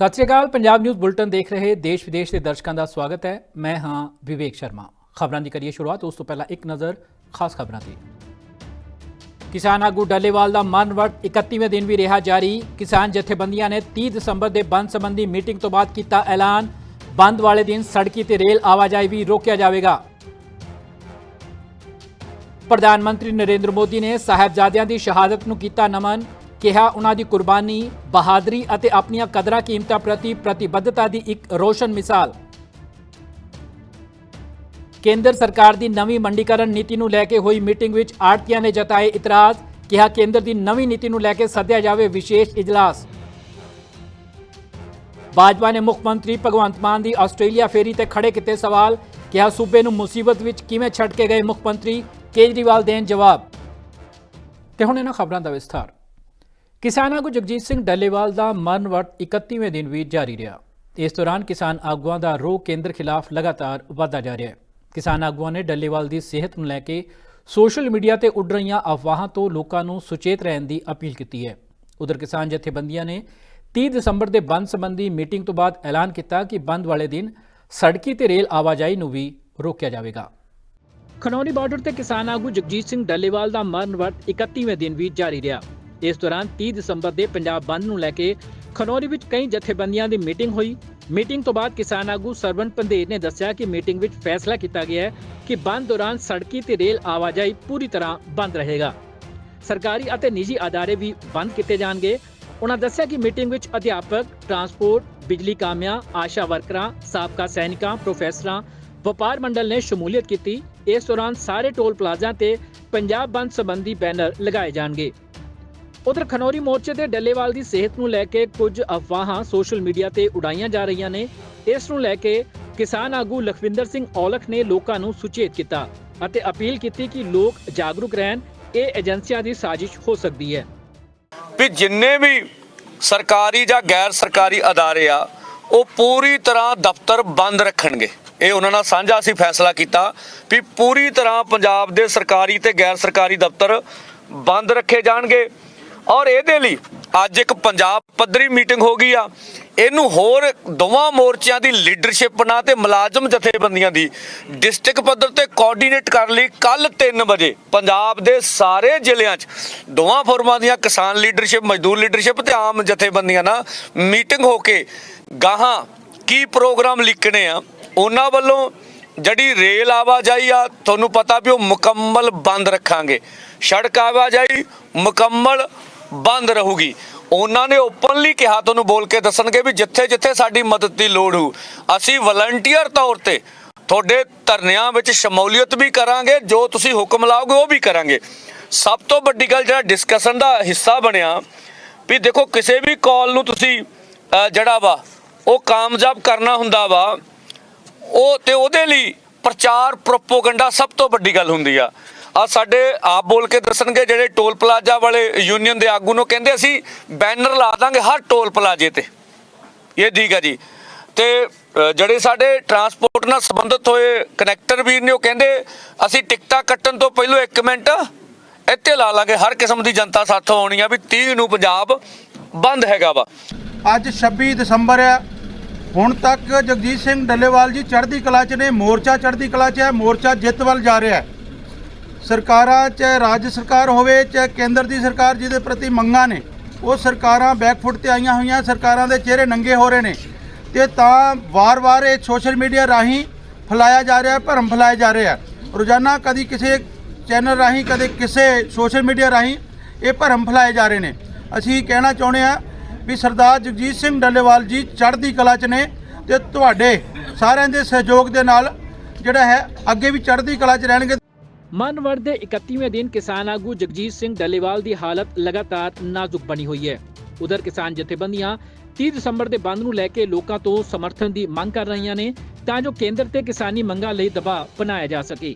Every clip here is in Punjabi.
ਸਤਿ ਸ਼੍ਰੀ ਅਕਾਲ, ਪੰਜਾਬ ਨਿਊਜ਼ ਬੁਲਟਨ ਦੇਖ ਰਹੇ ਦੇਸ਼ ਵਿਦੇਸ਼ ਦੇ ਦਰਸ਼ਕਾਂ ਦਾ ਸਵਾਗਤ ਹੈ। ਮੈਂ ਹਾਂ ਵਿਵੇਕ ਸ਼ਰਮਾ। ਖਬਰਾਂ ਦੀ ਕਰੀਏ ਸ਼ੁਰੂਆਤ, ਉਸ ਤੋਂ ਪਹਿਲਾਂ ਇੱਕ ਨਜ਼ਰ ਖਾਸ ਖਬਰਾਂ ਤੇ ਕਿਸਾਨ ਆਗੂ ਡੱਲੇਵਾਲ ਦਾ ਮਨਵਟ 31ਵੇਂ ਦਿਨ ਵੀ ਰਿਹਾ ਜਾਰੀ। ਕਿਸਾਨ ਜਥੇਬੰਦੀਆਂ ਨੇ 30 ਦਸੰਬਰ ਦੇ ਬੰਦ ਸੰਬੰਧੀ ਮੀਟਿੰਗ ਤੋਂ ਬਾਅਦ ਕੀਤਾ ਐਲਾਨ। ਬੰਦ ਵਾਲੇ ਦਿਨ ਸੜਕੀ ਤੇ ਰੇਲ ਆਵਾਜਾਈ ਵੀ ਰੋਕਿਆ ਜਾਵੇਗਾ। ਪ੍ਰਧਾਨ ਮੰਤਰੀ ਨਰਿੰਦਰ ਮੋਦੀ ਨੇ ਸਾਹਿਬਜ਼ਾਦਿਆਂ ਦੀ ਸ਼ਹਾਦਤ ਨੂੰ ਕੀਤਾ ਨਮਨ। ਕਿਹਾ ਉਹਨਾਂ ਦੀ ਕੁਰਬਾਨੀ, ਬਹਾਦਰੀ ਅਤੇ ਆਪਣੀਆਂ ਕਦਰਾਂ ਕੀਮਤਾਂ ਪ੍ਰਤੀ ਪ੍ਰਤੀਬੱਧਤਾ ਦੀ ਇੱਕ ਰੋਸ਼ਨ ਮਿਸਾਲ। ਕੇਂਦਰ ਸਰਕਾਰ ਦੀ ਨਵੀਂ ਮੰਡੀਕਰਨ ਨੀਤੀ ਨੂੰ ਲੈ ਕੇ ਹੋਈ ਮੀਟਿੰਗ ਵਿੱਚ ਆੜਤੀਆਂ ਨੇ ਜਤਾਏ ਇਤਰਾਜ਼, ਕਿਹਾ ਕੇਂਦਰ ਦੀ ਨਵੀਂ ਨੀਤੀ ਨੂੰ ਲੈ ਕੇ ਸੱਦਿਆ ਜਾਵੇ ਵਿਸ਼ੇਸ਼ ਇਜਲਾਸ। ਭਾਜਪਾ ਨੇ ਮੁੱਖ ਮੰਤਰੀ ਭਗਵੰਤ ਮਾਨ ਦੀ ਆਸਟ੍ਰੇਲੀਆ ਫੇਰੀ ਤੇ ਖੜੇ ਕੀਤੇ ਸਵਾਲ, ਕਿਹਾ ਸੂਬੇ ਨੂੰ ਮੁਸੀਬਤ ਵਿੱਚ ਕਿਵੇਂ ਛੱਡ ਕੇ ਗਏ ਮੁੱਖ ਮੰਤਰੀ, ਕੇਜਰੀਵਾਲ ਦੇਣ ਜਵਾਬ। ਤੇ ਹੁਣ ਇਹਨਾਂ ਖਬਰਾਂ ਦਾ ਵਿਸਥਾਰ। ਕਿਸਾਨ ਆਗੂ ਜਗਜੀਤ ਸਿੰਘ ਡੱਲੇਵਾਲ ਦਾ ਮਰਨਵਟ 31ਵੇਂ ਦਿਨ ਵੀ ਜਾਰੀ ਰਿਹਾ। ਇਸ ਦੌਰਾਨ ਕਿਸਾਨ ਆਗੂਆਂ ਦਾ ਰੋਹ ਕੇਂਦਰ ਖਿਲਾਫ ਲਗਾਤਾਰ ਵਧਦਾ ਜਾ ਰਿਹਾ ਹੈ। ਕਿਸਾਨ ਆਗੂਆਂ ਨੇ ਡੱਲੇਵਾਲ ਦੀ ਸਿਹਤ ਨੂੰ ਲੈ ਕੇ ਸੋਸ਼ਲ ਮੀਡੀਆ ਤੇ ਉੱਡ ਰਹੀਆਂ ਅਫਵਾਹਾਂ ਤੋਂ ਲੋਕਾਂ ਨੂੰ ਸੁਚੇਤ ਰਹਿਣ ਦੀ ਅਪੀਲ ਕੀਤੀ ਹੈ। ਉਧਰ ਕਿਸਾਨ ਜਥੇਬੰਦੀਆਂ ਨੇ 30 ਦਸੰਬਰ ਦੇ ਬੰਦ ਸੰਬੰਧੀ ਮੀਟਿੰਗ ਤੋਂ ਬਾਅਦ ਐਲਾਨ ਕੀਤਾ ਕਿ ਬੰਦ ਵਾਲੇ ਦਿਨ ਸੜਕੀ ਤੇ ਰੇਲ ਆਵਾਜਾਈ ਨੂੰ ਵੀ ਰੋਕਿਆ ਜਾਵੇਗਾ। ਖਨੌਰੀ ਬਾਰਡਰ ਤੇ ਕਿਸਾਨ ਆਗੂ ਜਗਜੀਤ ਸਿੰਘ ਡੱਲੇਵਾਲ ਦਾ ਮਰਨ ਵਰਤ 31ਵੇਂ ਦਿਨ ਵੀ ਜਾਰੀ ਰਿਹਾ। ਇਸ ਦੌਰਾਨ 30 ਦਸੰਬਰ ਦੇ ਪੰਜਾਬ ਬੰਦ ਨੂੰ ਲੈ ਕੇ ਖਨੌਰੀ ਵਿੱਚ ਕਈ ਜਥੇਬੰਦੀਆਂ ਦੀ ਮੀਟਿੰਗ ਹੋਈ। ਮੀਟਿੰਗ ਤੋਂ ਬਾਅਦ ਕਿਸਾਨ ਆਗੂ ਸਰਵਨ ਪੰਧੇਰ ਨੇ ਦੱਸਿਆ ਕਿ ਮੀਟਿੰਗ ਵਿੱਚ ਫੈਸਲਾ ਕੀਤਾ ਗਿਆ ਹੈ ਕਿ ਬੰਦ ਦੌਰਾਨ ਸੜਕੀ ਤੇ ਰੇਲ ਆਵਾਜਾਈ ਪੂਰੀ ਤਰ੍ਹਾਂ ਬੰਦ ਰਹੇਗਾ। ਸਰਕਾਰੀ ਅਤੇ ਨਿੱਜੀ ਅਦਾਰੇ ਵੀ ਬੰਦ ਕੀਤੇ ਜਾਣਗੇ। ਉਹਨਾਂ ਦੱਸਿਆ ਕਿ ਮੀਟਿੰਗ ਵਿੱਚ ਅਧਿਆਪਕ, ਟਰਾਂਸਪੋਰਟ, ਬਿਜਲੀ ਕਾਮਿਆਂ, ਆਸ਼ਾ ਵਰਕਰਾਂ, ਸਾਬਕਾ ਸੈਨਿਕਾਂ, ਪ੍ਰੋਫੈਸਰਾਂ, ਵਪਾਰ ਮੰਡਲ ਨੇ ਸ਼ਮੂਲੀਅਤ ਕੀਤੀ। ਇਸ ਦੌਰਾਨ ਸਾਰੇ ਟੋਲ ਪਲਾਜ਼ਾ ਤੇ ਪੰਜਾਬ ਬੰਦ ਸੰਬੰਧੀ ਬੈਨਰ ਲਗਾਏ ਜਾਣਗੇ। ਉਧਰ ਖਨੌਰੀ ਮੋਰਚੇ ਤੇ ਡੱਲੇਵਾਲ ਦੀ ਸਿਹਤ ਨੂੰ ਲੈ ਕੇ ਕੁਝ ਅਫਵਾਹਾਂ ਸੋਸ਼ਲ ਮੀਡੀਆ ਤੇ ਉਡਾਈਆਂ ਜਾ ਰਹੀਆਂ ਨੇ। ਇਸ ਨੂੰ ਲੈ ਕੇ ਕਿਸਾਨ ਆਗੂ ਲਖਵਿੰਦਰ ਸਿੰਘ ਔਲਖ ਨੇ ਲੋਕਾਂ ਨੂੰ ਸੁਚੇਤ ਕੀਤਾ ਅਤੇ ਅਪੀਲ ਕੀਤੀ ਕਿ ਲੋਕ ਜਾਗਰੂਕ ਰਹਿਣ, ਇਹ ਏਜੰਸੀਆਂ ਦੀ ਸਾਜ਼ਿਸ਼ ਹੋ ਸਕਦੀ ਹੈ। ਵੀ ਜਿੰਨੇ ਵੀ ਸਰਕਾਰੀ ਜਾਂ ਗੈਰ ਸਰਕਾਰੀ ਅਦਾਰੇ ਆ, ਉਹ ਪੂਰੀ ਤਰ੍ਹਾਂ ਦਫ਼ਤਰ ਬੰਦ ਰੱਖਣਗੇ। ਇਹ ਉਹਨਾਂ ਨਾਲ ਸਾਂਝਾ ਅਸੀਂ ਫੈਸਲਾ ਕੀਤਾ ਵੀ ਪੂਰੀ ਤਰ੍ਹਾਂ ਪੰਜਾਬ ਦੇ ਸਰਕਾਰੀ ਤੇ ਗੈਰ ਸਰਕਾਰੀ ਦਫ਼ਤਰ ਬੰਦ ਰੱਖੇ ਜਾਣਗੇ। ਔਰ ਇਹਦੇ ਲਈ ਅੱਜ ਇੱਕ ਪੰਜਾਬ ਪੱਧਰੀ ਮੀਟਿੰਗ ਹੋ ਗਈ ਆ। ਇਹਨੂੰ ਹੋਰ ਦੋਵਾਂ ਮੋਰਚਿਆਂ ਦੀ ਲੀਡਰਸ਼ਿਪ ਨਾਲ ਤੇ ਮੁਲਾਜ਼ਮ ਜਥੇਬੰਦੀਆਂ ਦੀ ਡਿਸਟ੍ਰਿਕਟ ਪੱਧਰ ਤੇ ਕੋਆਰਡੀਨੇਟ ਕਰਨ ਲਈ ਕੱਲ 3 ਵਜੇ ਪੰਜਾਬ ਦੇ ਸਾਰੇ ਜ਼ਿਲ੍ਹਿਆਂ 'ਚ ਦੋਵਾਂ ਫੋਰਮਾਂ ਦੀਆਂ ਕਿਸਾਨ ਲੀਡਰਸ਼ਿਪ, ਮਜ਼ਦੂਰ ਲੀਡਰਸ਼ਿਪ ਤੇ ਆਮ ਜਥੇਬੰਦੀਆਂ ਨਾਲ ਮੀਟਿੰਗ ਹੋ ਕੇ ਗਾਹਾਂ ਕੀ ਪ੍ਰੋਗਰਾਮ ਲਿਖਣੇ ਆ, ਉਹਨਾਂ ਵੱਲੋਂ ਜਿਹੜੀ ਰੇਲ ਆਵਾਜਾਈ ਆ, ਤੁਹਾਨੂੰ ਪਤਾ ਵੀ ਉਹ ਮੁਕੰਮਲ ਬੰਦ ਰੱਖਾਂਗੇ। ਸੜਕ ਆਵਾਜਾਈ ਮੁਕੰਮਲ ਬੰਦ ਰਹੂਗੀ। ਉਹਨਾਂ ਨੇ ਓਪਨਲੀ ਕਿਹਾ, ਤੁਹਾਨੂੰ ਬੋਲ ਕੇ ਦੱਸਣਗੇ ਵੀ ਜਿੱਥੇ ਜਿੱਥੇ ਸਾਡੀ ਮਦਦ ਦੀ ਲੋੜ ਹੋ ਅਸੀਂ ਵਲੰਟੀਅਰ ਤੌਰ ਤੇ ਤੁਹਾਡੇ ਧਰਨਿਆਂ ਵਿੱਚ ਸ਼ਮੂਲੀਅਤ ਵੀ ਕਰਾਂਗੇ, ਜੋ ਤੁਸੀਂ ਹੁਕਮ ਲਾਓਗੇ ਉਹ ਵੀ ਕਰਾਂਗੇ। ਸਭ ਤੋਂ ਵੱਡੀ ਗੱਲ ਜਿਹੜਾ ਡਿਸਕਸ਼ਨ ਦਾ ਹਿੱਸਾ ਬਣਿਆ, ਵੀ ਦੇਖੋ ਕਿਸੇ ਵੀ ਕਾਲ ਨੂੰ ਤੁਸੀਂ ਜਿਹੜਾ ਵਾ, ਉਹ ਕਾਮਯਾਬ ਕਰਨਾ ਹੁੰਦਾ ਵਾ, ਉਹ ਤੇ ਉਹਦੇ ਲਈ ਪ੍ਰਚਾਰ ਪ੍ਰੋਪੋਗੰਡਾ ਸਭ ਤੋਂ ਵੱਡੀ ਗੱਲ ਹੁੰਦੀ ਆ। ਆ ਸਾਡੇ ਆਪ ਬੋਲ ਕੇ ਦੱਸਣਗੇ ਜਿਹੜੇ ਟੋਲ ਪਲਾਜ਼ਾ ਵਾਲੇ ਯੂਨੀਅਨ ਦੇ ਆਗੂ ਨੂੰ ਕਹਿੰਦੇ ਅਸੀਂ ਬੈਨਰ ਲਾ ਦਾਂਗੇ ਹਰ ਟੋਲ ਪਲਾਜ਼ੇ ਤੇ। ਇਹ ਠੀਕ ਹੈ ਜੀ। ਤੇ ਜਿਹੜੇ ਸਾਡੇ ਟਰਾਂਸਪੋਰਟ ਨਾਲ ਸੰਬੰਧਿਤ ਹੋਏ ਕਨੈਕਟਰ ਵੀਰ ਨੇ ਉਹ ਕਹਿੰਦੇ, ਅਸੀਂ ਟਿਕਟਾਂ ਕੱਟਣ ਤੋਂ ਪਹਿਲਾਂ 1 ਮਿੰਟ ਇੱਥੇ ਲਾ ਲਾਂਗੇ। ਹਰ ਕਿਸਮ ਦੀ ਜਨਤਾ ਸਾਥੋਂ ਆਉਣੀ ਆ ਵੀ 30 ਨੂੰ ਪੰਜਾਬ ਬੰਦ ਹੈਗਾ ਵਾ। ਅੱਜ 26 ਦਸੰਬਰ ਹੈ ਹੁਣ ਤੱਕ ਜਗਜੀਤ ਸਿੰਘ ਡੱਲੇਵਾਲ ਜੀ ਚੜ੍ਹਦੀ ਕਲਾ 'ਚ ਨੇ, ਮੋਰਚਾ ਚੜ੍ਹਦੀ ਕਲਾ 'ਚ ਹੈ, ਮੋਰਚਾ ਜਿੱਤ ਵੱਲ ਜਾ ਰਿਹਾ ਹੈ। ਸਰਕਾਰਾਂ ਚਾਹੇ ਰਾਜ ਸਰਕਾਰ ਹੋਵੇ ਚਾਹੇ ਕੇਂਦਰ ਦੀ ਸਰਕਾਰ ਜਿਹਦੇ ਪ੍ਰਤੀ ਮੰਗਾਂ ਨੇ, ਉਹ ਸਰਕਾਰਾਂ ਬੈਕਫੁੱਟ ਤੇ ਆਈਆਂ ਹੋਈਆਂ ਸਰਕਾਰਾਂ ਦੇ ਚਿਹਰੇ ਨੰਗੇ ਹੋ ਰਹੇ ਨੇ। ਤੇ ਤਾਂ ਵਾਰ-ਵਾਰ ਇਹ ਸੋਸ਼ਲ ਮੀਡੀਆ ਰਾਹੀਂ ਫੈਲਾਇਆ ਜਾ ਰਿਹਾ, ਭਰਮ ਫੈਲਾਇਆ ਜਾ ਰਿਹਾ। ਰੋਜ਼ਾਨਾ ਕਦੀ ਕਿਸੇ ਚੈਨਲ ਰਾਹੀਂ, ਕਦੇ ਕਿਸੇ ਸੋਸ਼ਲ ਮੀਡੀਆ ਰਾਹੀਂ ਇਹ ਭਰਮ ਫੈਲਾਏ ਜਾ ਰਹੇ ਨੇ। ਅਸੀਂ ਕਹਿਣਾ ਚਾਹੁੰਦੇ ਆ ਵੀ ਸਰਦਾਰ ਜਗਜੀਤ ਸਿੰਘ ਡੱਲੇਵਾਲ ਜੀ ਚੜ੍ਹਦੀ ਕਲਾ 'ਚ ਨੇ ਤੇ ਤੁਹਾਡੇ ਸਾਰਿਆਂ ਦੇ ਸਹਿਯੋਗ ਦੇ ਨਾਲ ਜਿਹੜਾ ਹੈ ਅੱਗੇ ਵੀ ਚੜ੍ਹਦੀ ਕਲਾ 'ਚ ਰਹਿਣਗੇ। ਮਨਵਰ ਦੇ 31ਵੇਂ ਦਿਨ ਕਿਸਾਨ ਆਗੂ ਜਗਜੀਤ ਸਿੰਘ ਡੱਲੇਵਾਲ ਦੀ ਹਾਲਤ ਲਗਾਤਾਰ ਨਾਜ਼ੁਕ ਬਣੀ ਹੋਈ ਹੈ। ਉਧਰ ਕਿਸਾਨ ਜਥੇਬੰਦੀਆਂ 30 ਦਸੰਬਰ ਦੇ ਬੰਦ ਨੂੰ ਲੈ ਕੇ ਲੋਕਾਂ ਤੋਂ ਸਮਰਥਨ ਦੀ ਮੰਗ ਕਰ ਰਹੀਆਂ ਨੇ ਤਾਂ ਜੋ ਕੇਂਦਰ ਤੇ ਕਿਸਾਨੀ ਮੰਗਾਂ ਲਈ ਦਬਾਅ ਬਣਾਇਆ ਜਾ ਸਕੇ।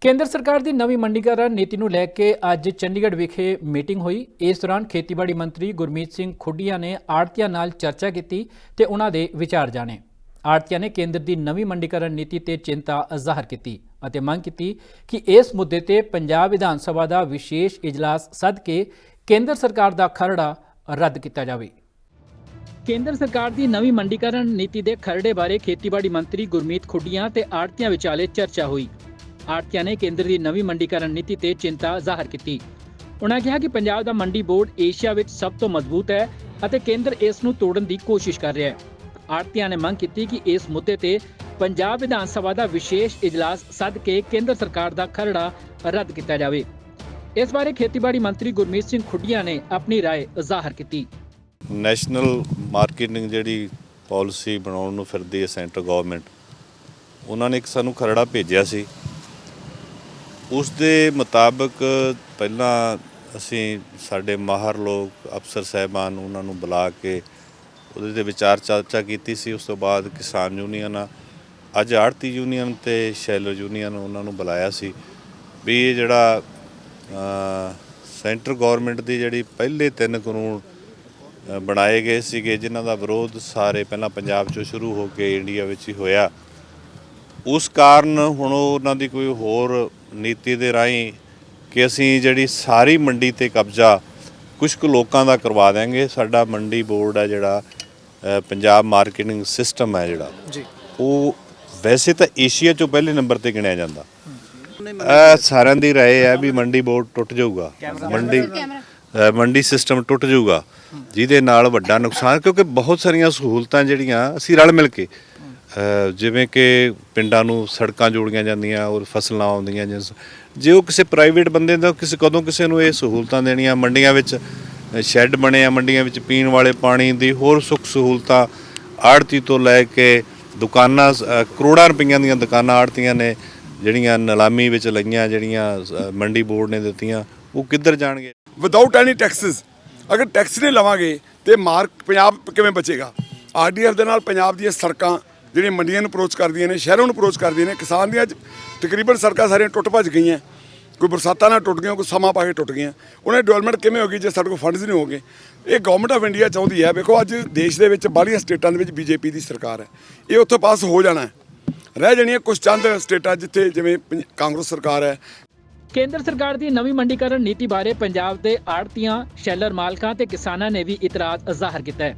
ਕੇਂਦਰ ਸਰਕਾਰ ਦੀ ਨਵੀਂ ਮੰਡੀਕਰਨ ਨੀਤੀ ਨੂੰ ਲੈ ਕੇ ਅੱਜ ਚੰਡੀਗੜ੍ਹ ਵਿਖੇ ਮੀਟਿੰਗ ਹੋਈ। ਇਸ ਦੌਰਾਨ ਖੇਤੀਬਾੜੀ ਮੰਤਰੀ ਗੁਰਮੀਤ ਸਿੰਘ ਖੁੱਡੀਆਂ ਨੇ ਆੜਤੀਆਂ ਨਾਲ ਚਰਚਾ ਕੀਤੀ ਤੇ ਉਹਨਾਂ ਦੇ ਵਿਚਾਰ ਜਾਣੇ। ਆੜਤੀਆਂ ਨੇ ਕੇਂਦਰ ਦੀ ਨਵੀਂ ਮੰਡੀਕਰਨ ਨੀਤੀ ਤੇ ਚਿੰਤਾ ਜ਼ਾਹਰ ਕੀਤੀ। ਅਤੇ ਮੰਗ ਕੀਤੀ ਕਿ ਇਸ ਮੁੱਦੇ ਤੇ ਪੰਜਾਬ ਵਿਧਾਨ ਸਭਾ ਦਾ ਵਿਸ਼ੇਸ਼ ਇਜਲਾਸ ਸੱਦ ਕੇ ਕੇਂਦਰ ਸਰਕਾਰ ਦਾ ਖਰੜਾ ਰੱਦ ਕੀਤਾ ਜਾਵੇ। ਕੇਂਦਰ ਸਰਕਾਰ ਦੀ ਨਵੀਂ ਮੰਡੀਕਰਨ ਨੀਤੀ ਦੇ ਖਰੜੇ ਬਾਰੇ ਖੇਤੀਬਾੜੀ ਮੰਤਰੀ ਗੁਰਮੀਤ ਖੁੱਡੀਆਂ ਤੇ ਆੜਤੀਆਂ ਵਿਚਾਲੇ ਚਰਚਾ ਹੋਈ। ਆੜਤੀਆਂ ਨੇ ਕੇਂਦਰ ਦੀ ਨਵੀਂ ਮੰਡੀਕਰਨ ਨੀਤੀ ਤੇ ਚਿੰਤਾ ਜ਼ਾਹਰ ਕੀਤੀ। ਉਨ੍ਹਾਂ ਕਿਹਾ ਕਿ ਪੰਜਾਬ ਦਾ ਮੰਡੀ ਬੋਰਡ ਏਸ਼ੀਆ ਵਿੱਚ ਸਭ ਤੋਂ ਮਜ਼ਬੂਤ ਹੈ ਅਤੇ ਕੇਂਦਰ ਇਸ ਨੂੰ ਤੋੜਨ ਦੀ ਕੋਸ਼ਿਸ਼ ਕਰ ਰਿਹਾ ਹੈ। ਆੜਤੀਆਂ ਨੇ ਮੰਗ ਕੀਤੀ ਕਿ ਇਸ ਮੁੱਦੇ ਤੇ ਪੰਜਾਬ ਵਿਧਾਨ ਸਭਾ ਦਾ ਵਿਸ਼ੇਸ਼ ਇਜਲਾਸ ਸੱਦ ਕੇ ਕੇਂਦਰ ਸਰਕਾਰ ਦਾ ਖਰੜਾ ਰੱਦ ਕੀਤਾ ਜਾਵੇ ਇਸ ਬਾਰੇ ਖੇਤੀਬਾੜੀ ਮੰਤਰੀ ਗੁਰਮੀਤ ਸਿੰਘ ਖੁੱਡੀਆਂ ਨੇ ਆਪਣੀ رائے ਜ਼ਾਹਰ ਕੀਤੀ ਨੈਸ਼ਨਲ ਮਾਰਕੀਟਿੰਗ ਜਿਹੜੀ ਪਾਲਿਸੀ ਬਣਾਉਣ ਨੂੰ ਫਿਰਦੀ ਹੈ ਸੈਂਟਰ ਗਵਰਨਮੈਂਟ ਉਹਨਾਂ ਨੇ ਇੱਕ ਸਾਨੂੰ ਖਰੜਾ ਭੇਜਿਆ ਸੀ ਉਸ ਦੇ ਮੁਤਾਬਕ ਪਹਿਲਾਂ ਅਸੀਂ ਸਾਡੇ ਮਾਹਰ ਲੋਕ ਅਫਸਰ ਸਹਿਬਾਨ ਉਹਨਾਂ ਨੂੰ ਬੁਲਾ ਕੇ ਉਹਦੇ ਤੇ ਵਿਚਾਰ ਚਰਚਾ ਕੀਤੀ ਸੀ ਉਸ ਤੋਂ ਬਾਅਦ ਕਿਸਾਨ ਯੂਨੀਅਨ ਅੱਜ ਆੜਤੀ ਯੂਨੀਅਨ ਤੇ ਸ਼ੈਲਰ ਯੂਨੀਅਨ ਉਹਨਾਂ ਨੂੰ ਬੁਲਾਇਆ ਸੀ ਵੀ ਇਹ ਜਿਹੜਾ ਸੈਂਟਰ ਗਵਰਨਮੈਂਟ ਦੀ ਜਿਹੜੀ ਪਹਿਲੇ ਤਿੰਨ ਕਾਨੂੰਨ ਬਣਾਏ ਗਏ ਸੀਗੇ ਜਿਨ੍ਹਾਂ ਦਾ ਵਿਰੋਧ ਸਾਰੇ ਪਹਿਲਾਂ ਪੰਜਾਬ 'ਚੋਂ ਸ਼ੁਰੂ ਹੋ ਕੇ ਇੰਡੀਆ ਵਿੱਚ ਹੀ ਹੋਇਆ। ਉਸ ਕਾਰਨ ਹੁਣ ਉਹਨਾਂ ਦੀ ਕੋਈ ਹੋਰ ਨੀਤੀ ਦੇ ਰਾਹੀਂ ਕਿ ਅਸੀਂ ਜਿਹੜੀ ਸਾਰੀ ਮੰਡੀ ਤੇ ਕਬਜ਼ਾ ਕੁਝ ਕੁ ਲੋਕਾਂ ਦਾ ਕਰਵਾ ਦਿਆਂਗੇ। ਸਾਡਾ ਮੰਡੀ ਬੋਰਡ ਹੈ ਜਿਹੜਾ ਪੰਜਾਬ ਮਾਰਕੀਟਿੰਗ ਸਿਸਟਮ ਹੈ ਜਿਹੜਾ। ਜੀ। ਉਹ ਵੈਸੇ ਤਾਂ ਏਸ਼ੀਆ 'ਚੋਂ ਪਹਿਲੇ ਨੰਬਰ ਤੇ ਗਿਣਿਆ ਜਾਂਦਾ। ਇਹ ਸਾਰਿਆਂ ਦੀ ਰਾਏ ਹੈ ਵੀ ਮੰਡੀ ਬੋਰਡ ਟੁੱਟ ਜਾਊਗਾ। ਮੰਡੀ ਮੰਡੀ ਸਿਸਟਮ ਟੁੱਟ ਜਾਊਗਾ। ਜਿਹਦੇ ਨਾਲ ਵੱਡਾ ਨੁਕਸਾਨ ਕਿਉਂਕਿ ਬਹੁਤ ਸਾਰੀਆਂ ਸਹੂਲਤਾਂ ਜਿਹੜੀਆਂ ਅਸੀਂ ਰਲ ਮਿਲ ਕੇ ਜਿਵੇਂ ਕਿ ਪਿੰਡਾਂ ਨੂੰ ਸੜਕਾਂ ਜੋੜੀਆਂ ਜਾਂਦੀਆਂ ਔਰ ਫਸਲਾਂ ਆਉਂਦੀਆਂ ਜਿਸ ਜੇ ਉਹ ਕਿਸੇ ਪ੍ਰਾਈਵੇਟ ਬੰਦੇ ਦਾ ਕਿਸੇ ਕਦੋਂ ਕਿਸੇ ਨੂੰ ਇਹ ਸਹੂਲਤਾਂ ਦੇਣੀਆਂ ਮੰਡੀਆਂ ਵਿੱਚ ਸ਼ੈੱਡ ਬਣੇ ਆ ਮੰਡੀਆਂ ਵਿੱਚ ਪੀਣ ਵਾਲੇ ਪਾਣੀ ਦੀ ਹੋਰ ਸੁੱਖ ਸਹੂਲਤਾਂ ਆੜਤੀ ਤੋਂ ਲੈ ਕੇ ਦੁਕਾਨਾਂ ਅ, ਕਰੋੜਾਂ ਰੁਪਈਆਂ ਦੀਆਂ ਦੁਕਾਨਾਂ ਆੜਤੀਆਂ ਨੇ ਜਿਹੜੀਆਂ ਨਿਲਾਮੀ ਵਿੱਚ ਲਈਆਂ ਜਿਹੜੀਆਂ ਅ, ਮੰਡੀ ਬੋਰਡ ਨੇ ਦਿੱਤੀਆਂ ਉਹ ਕਿੱਧਰ ਜਾਣਗੇ? ਵਿਦਆਊਟ ਐਨੀ ਟੈਕਸਸ ਅਗਰ ਟੈਕਸ ਨਹੀਂ ਲਵਾਂਗੇ ਤੇ ਮਾਰਕ ਪੰਜਾਬ ਕਿਵੇਂ ਬਚੇਗਾ? ਆਰਡੀਐਫ ਦੇ ਨਾਲ ਪੰਜਾਬ ਦੀਆਂ ਸੜਕਾਂ ਜਿਹੜੀਆਂ ਮੰਡੀਆਂ ਨੂੰ ਅਪਰੋਚ ਕਰਦੀਆਂ ਨੇ ਸ਼ਹਿਰਾਂ ਨੂੰ ਅਪਰੋਚ ਕਰਦੀਆਂ ਨੇ ਕਿਸਾਨ ਦੀਆਂ ਅੱਜ ਤਕਰੀਬਨ ਸੜਕਾਂ ਸਾਰੀਆਂ ਟੁੱਟ ਭੱਜ ਗਈਆਂ। ਕੋਈ ਬਰਸਾਤਾਂ ਨਾਲ ਟੁੱਟ ਗਈਆਂ ਕੋਈ ਸਮਾਂ ਪਾ ਕੇ ਟੁੱਟ ਗਈਆਂ। ਉਹਨਾਂ ਦੀ ਡਿਵੈਲਪਮੈਂਟ ਕਿਵੇਂ ਹੋਗੀ ਜੇ ਸਾਡੇ ਕੋਲ ਫੰਡਸ ਨਹੀਂ ਹੋਗੇ ਇਹ ਗਵਰਨਮੈਂਟ ਆਫ ਇੰਡੀਆ ਚਾਹੁੰਦੀ ਹੈ ਵੇਖੋ ਅੱਜ ਦੇਸ਼ ਦੇ ਵਿੱਚ ਬਾਹਲੀਆਂ ਸਟੇਟਾਂ ਦੇ ਵਿੱਚ ਬੀਜੇਪੀ ਦੀ ਸਰਕਾਰ ਹੈ। ਇਹ ਉੱਥੇ ਪਾਸ ਹੋ ਜਾਣਾ ਹੈ। ਰਹਿ ਜਾਣੀਆਂ ਕੁਝ ਚੰਦ ਸਟੇਟਾਂ ਜਿੱਥੇ ਜਿਵੇਂ ਕਾਂਗਰਸ ਸਰਕਾਰ ਹੈ। ਕੇਂਦਰ ਸਰਕਾਰ ਦੀ ਨਵੀਂ ਮੰਡੀਕਰਨ ਨੀਤੀ ਬਾਰੇ ਪੰਜਾਬ ਦੇ ਆੜਤੀਆਂ ਸ਼ੈਲਰ ਮਾਲਕਾਂ ਤੇ ਕਿਸਾਨਾਂ ਨੇ ਵੀ ਇਤਰਾਜ਼ ਜ਼ਾਹਰ ਕੀਤਾ ਹੈ।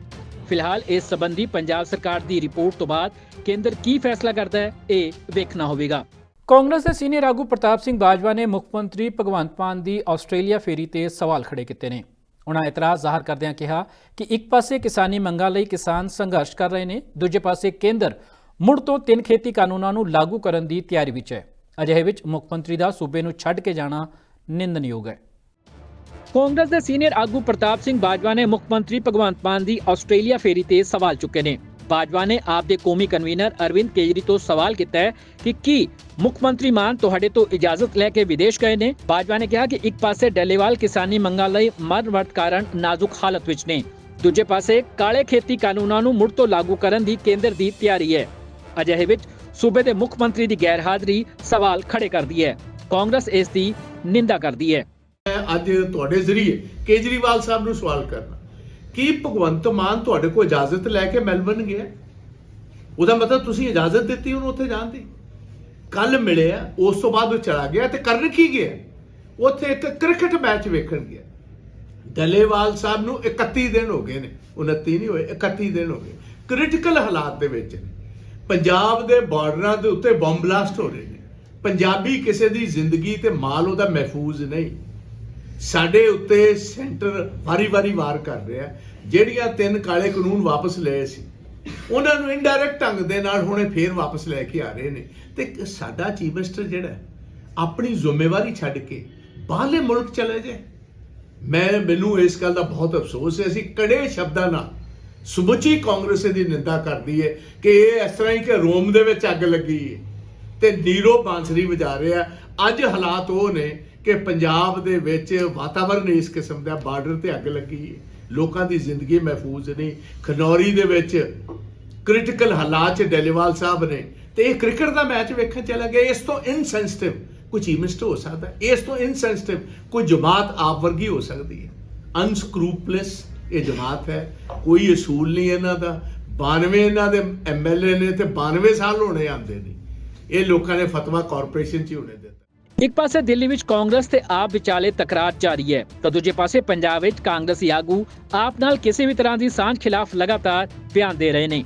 ਫਿਲਹਾਲ ਇਸ ਸੰਬੰਧੀ ਪੰਜਾਬ ਸਰਕਾਰ ਦੀ ਰਿਪੋਰਟ ਤੋਂ ਬਾਅਦ ਕੇਂਦਰ ਕੀ ਫੈਸਲਾ ਕਰਦਾ ਹੈ ਇਹ ਵੇਖਣਾ ਹੋਵੇਗਾ। ਕਾਂਗਰਸ ਦੇ ਸੀਨੀਅਰ ਆਗੂ ਪ੍ਰਤਾਪ ਸਿੰਘ ਬਾਜਵਾ ਨੇ ਮੁੱਖ ਮੰਤਰੀ ਭਗਵੰਤ ਮਾਨ ਦੀ ਆਸਟ੍ਰੇਲੀਆ ਫੇਰੀ ਤੇ ਸਵਾਲ ਖੜੇ ਕੀਤੇ ਨੇ। ਉਹਨਾਂ ਇਤਰਾਜ਼ ਜ਼ਾਹਰ ਕਰਦਿਆਂ ਕਿਹਾ ਕਿ ਇੱਕ ਪਾਸੇ ਕਿਸਾਨੀ ਮੰਗਾਂ ਲਈ ਕਿਸਾਨ ਸੰਘਰਸ਼ ਕਰ ਰਹੇ ਨੇ, ਦੂਜੇ ਪਾਸੇ ਕੇਂਦਰ ਮੁੜ ਤੋਂ ਤਿੰਨ ਖੇਤੀ ਕਾਨੂੰਨਾਂ ਨੂੰ ਲਾਗੂ ਕਰਨ ਦੀ ਤਿਆਰੀ ਵਿੱਚ ਹੈ। ਅਜਿਹੇ ਵਿੱਚ ਮੁੱਖ ਮੰਤਰੀ ਦਾ ਸੂਬੇ ਨੂੰ ਛੱਡ ਕੇ ਜਾਣਾ ਨਿੰਦਨਯੋਗ ਹੈ। ਕਾਂਗਰਸ ਦੇ ਸੀਨੀਅਰ ਆਗੂ ਪ੍ਰਤਾਪ ਸਿੰਘ ਬਾਜਵਾ ਨੇ ਮੁੱਖ ਮੰਤਰੀ ਭਗਵੰਤ ਮਾਨ ਦੀ ਆਸਟ੍ਰੇਲੀਆ ਫੇਰੀ ਤੇ ਸਵਾਲ ਚੁੱਕੇ ਨੇ। ਬਾਜਵਾ ਨੇ ਆਪ ਦੇ ਕੌਮੀ ਕਨਵੀਨਰ ਅਰਵਿੰਦ ਕੇਜਰੀ ਤੋਂ ਸਵਾਲ ਕੀਤਾ ਹੈ ਕਿ ਕੀ ਮੁੱਖ ਮੰਤਰੀ ਮਾਨ ਤੁਹਾਡੇ ਤੋਂ ਇਜਾਜ਼ਤ ਲੈ ਕੇ ਵਿਦੇਸ਼ ਗਏ ਨੇ? ਬਾਜਵਾ ਨੇ ਕਿਹਾ ਕਿ ਇੱਕ ਪਾਸੇ ਡੱਲੇਵਾਲ ਕਿਸਾਨੀ ਮੰਗਾਂ ਲਈ ਮਰਵਟ ਕਾਰਨ ਨਾਜ਼ੁਕ ਹਾਲਤ ਵਿੱਚ ਨੇ। ਦੂਜੇ ਪਾਸੇ ਕਾਲੇ ਖੇਤੀ ਕਾਨੂੰਨਾਂ ਨੂੰ ਮੁੜ ਤੋਂ ਲਾਗੂ ਕਰਨ ਦੀ ਕੇਂਦਰ ਦੀ ਤਿਆਰੀ ਹੈ। ਅਜਿਹੇ ਵਿੱਚ ਸੂਬੇ ਦੇ ਮੁੱਖ ਮੰਤਰੀ ਦੀ ਗੈਰ ਹਾਜ਼ਰੀ ਸਵਾਲ ਖੜੇ ਕਰਦੀ ਹੈ। ਕਾਂਗਰਸ ਇਸ ਦੀ ਨਿੰਦਾ ਕਰਦੀ ਹੈ। ਮੈਂ ਅੱਜ ਤੁਹਾਡੇ ਜ਼ਰੀਏ ਕੇਜਰੀਵਾਲ ਸਾਹਿਬ ਨੂੰ ਸਵਾਲ ਕਰਨਾ ਕੀ ਭਗਵੰਤ ਮਾਨ ਤੁਹਾਡੇ ਕੋਲ ਇਜਾਜ਼ਤ ਲੈ ਕੇ ਮੈਲਬਨ ਗਿਆ? ਉਹਦਾ ਮਤਲਬ ਤੁਸੀਂ ਇਜਾਜ਼ਤ ਦਿੱਤੀ ਉਹਨੂੰ ਉੱਥੇ ਜਾਣ ਦੀ? ਕੱਲ ਮਿਲਿਆ, ਉਸ ਤੋਂ ਬਾਅਦ ਉਹ ਚਲਾ ਗਿਆ ਤੇ ਕਰਨ ਕੀ ਗਿਆ? ਉੱਥੇ ਇੱਕ ਕ੍ਰਿਕਟ ਮੈਚ ਵੇਖਣ ਗਿਆ। ਡੱਲੇਵਾਲ ਸਾਹਿਬ ਨੂੰ 31 ਦਿਨ ਹੋ ਗਏ ਨੇ 29 ਨਹੀਂ ਹੋਏ 31 ਦਿਨ ਹੋ ਗਏ। ਕ੍ਰਿਟੀਕਲ ਹਾਲਾਤ ਦੇ ਵਿੱਚ ਨੇ। ਪੰਜਾਬ ਦੇ ਬਾਰਡਰਾਂ ਦੇ ਉੱਤੇ ਬੰਬ ਬਲਾਸਟ ਹੋ ਰਹੇ ਨੇ। ਪੰਜਾਬੀ ਕਿਸੇ ਦੀ ਜ਼ਿੰਦਗੀ ਤੇ ਮਾਲ ਉਹਦਾ ਮਹਿਫੂਜ਼ ਨਹੀਂ। ਸਾਡੇ ਉੱਤੇ ਸੈਂਟਰ ਵਾਰੀ-ਵਾਰੀ ਵਾਰ ਕਰ ਰਿਹਾ। ਜਿਹੜੀਆਂ ਤਿੰਨ ਕਾਲੇ ਕਾਨੂੰਨ ਵਾਪਸ ਲਏ ਸੀ, ਉਹਨਾਂ ਨੂੰ ਇਨਡਾਇਰੈਕਟ ਢੰਗ ਦੇ ਨਾਲ ਹੁਣੇ ਫੇਰ ਵਾਪਸ ਲੈ ਕੇ ਆ ਰਹੇ ਨੇ। ਤੇ ਸਾਡਾ ਚੀਫ ਮਿਨਿਸਟਰ ਜਿਹੜਾ ਆਪਣੀ ਜ਼ਿੰਮੇਵਾਰੀ ਛੱਡ ਕੇ ਬਾਹਰਲੇ ਮੁਲਕ ਚਲੇ ਜਾਏ। ਮੈਂ, ਮੈਨੂੰ ਇਸ ਗੱਲ ਦਾ ਬਹੁਤ ਅਫਸੋਸ ਹੈ, ਅਸੀਂ ਕੜੇ ਸ਼ਬਦਾਂ ਨਾਲ ਸਮੁੱਚੀ ਕਾਂਗਰਸ ਦੀ ਨਿੰਦਾ ਕਰਦੀ ਹੈ ਕਿ ਇਹ ਇਸ ਤਰ੍ਹਾਂ ਹੀ ਕਿ ਰੋਮ ਦੇ ਵਿੱਚ ਅੱਗ ਲੱਗੀ ਹੈ ਤੇ ਨੀਰੋ ਬਾਂਸਰੀ ਵਜਾ ਰਿਹਾ ਅੱਜ ਹਾਲਾਤ ਉਹ ਨੇ ਕਿ ਪੰਜਾਬ ਦੇ ਵਿੱਚ ਵਾਤਾਵਰਣ ਇਸ ਕਿਸਮ ਦਾ ਬਾਰਡਰ ਤੇ ਅੱਗ ਲੱਗੀ ਹੈ। ਲੋਕਾਂ ਦੀ ਜ਼ਿੰਦਗੀ ਮਹਿਫੂਜ਼ ਨਹੀਂ। ਖਨੌਰੀ ਦੇ ਵਿੱਚ ਕ੍ਰਿਟੀਕਲ ਹਾਲਾਤ 'ਚ ਡੈਲੀਵਾਲ ਸਾਹਿਬ ਨੇ ਤੇ ਇਹ ਕ੍ਰਿਕਟ ਦਾ ਮੈਚ ਵੇਖਣ ਚਲਾ ਗਿਆ। ਇਸ ਤੋਂ ਇਨਸੈਂਸਿਟਿਵ ਕੁਝ ਚੀਫ ਹੋ ਸਕਦਾ ਇਸ ਤੋਂ ਇਨਸੈਂਸਿਟਿਵ ਕੋਈ ਜਮਾਤ ਆਪ ਵਰਗੀ ਹੋ ਸਕਦੀ ਹੈ। ਅਨਸਕਰੂਪਲੈਸ ਇਹ ਜਮਾਤ ਹੈ। ਕੋਈ ਅਸੂਲ ਨਹੀਂ ਇਹਨਾਂ ਦਾ। 92 ਇਹਨਾਂ ਦੇ ਐਮਐਲਏ ਨੇ ਤੇ 92 ਸਾਲ ਹੋਣੇ ਆਂਦੇ ਨੇ। ਇਹ ਲੋਕਾਂ ਨੇ ਫਤਵਾ ਕਾਰਪੋਰੇਸ਼ਨ ਚ ਹੀ ਹੋਣੇ ਦਿੱਤਾ ਇੱਕ ਪਾਸੇ ਦਿੱਲੀ ਵਿੱਚ ਕਾਂਗਰਸ ਤੇ ਆਪ ਵਿਚਾਲੇ ਤਕਰਾਰ ਜਾਰੀ ਹੈ, ਤਾਂ ਦੂਜੇ ਪਾਸੇ ਪੰਜਾਬ ਵਿੱਚ ਕਾਂਗਰਸੀ ਆਗੂ ਆਪ ਨਾਲ ਕਿਸੇ ਵੀ ਤਰ੍ਹਾਂ ਦੀ ਸਾਂਝ ਖਿਲਾਫ ਲਗਾਤਾਰ ਬਿਆਨ ਦੇ ਰਹੇ ਨੇ।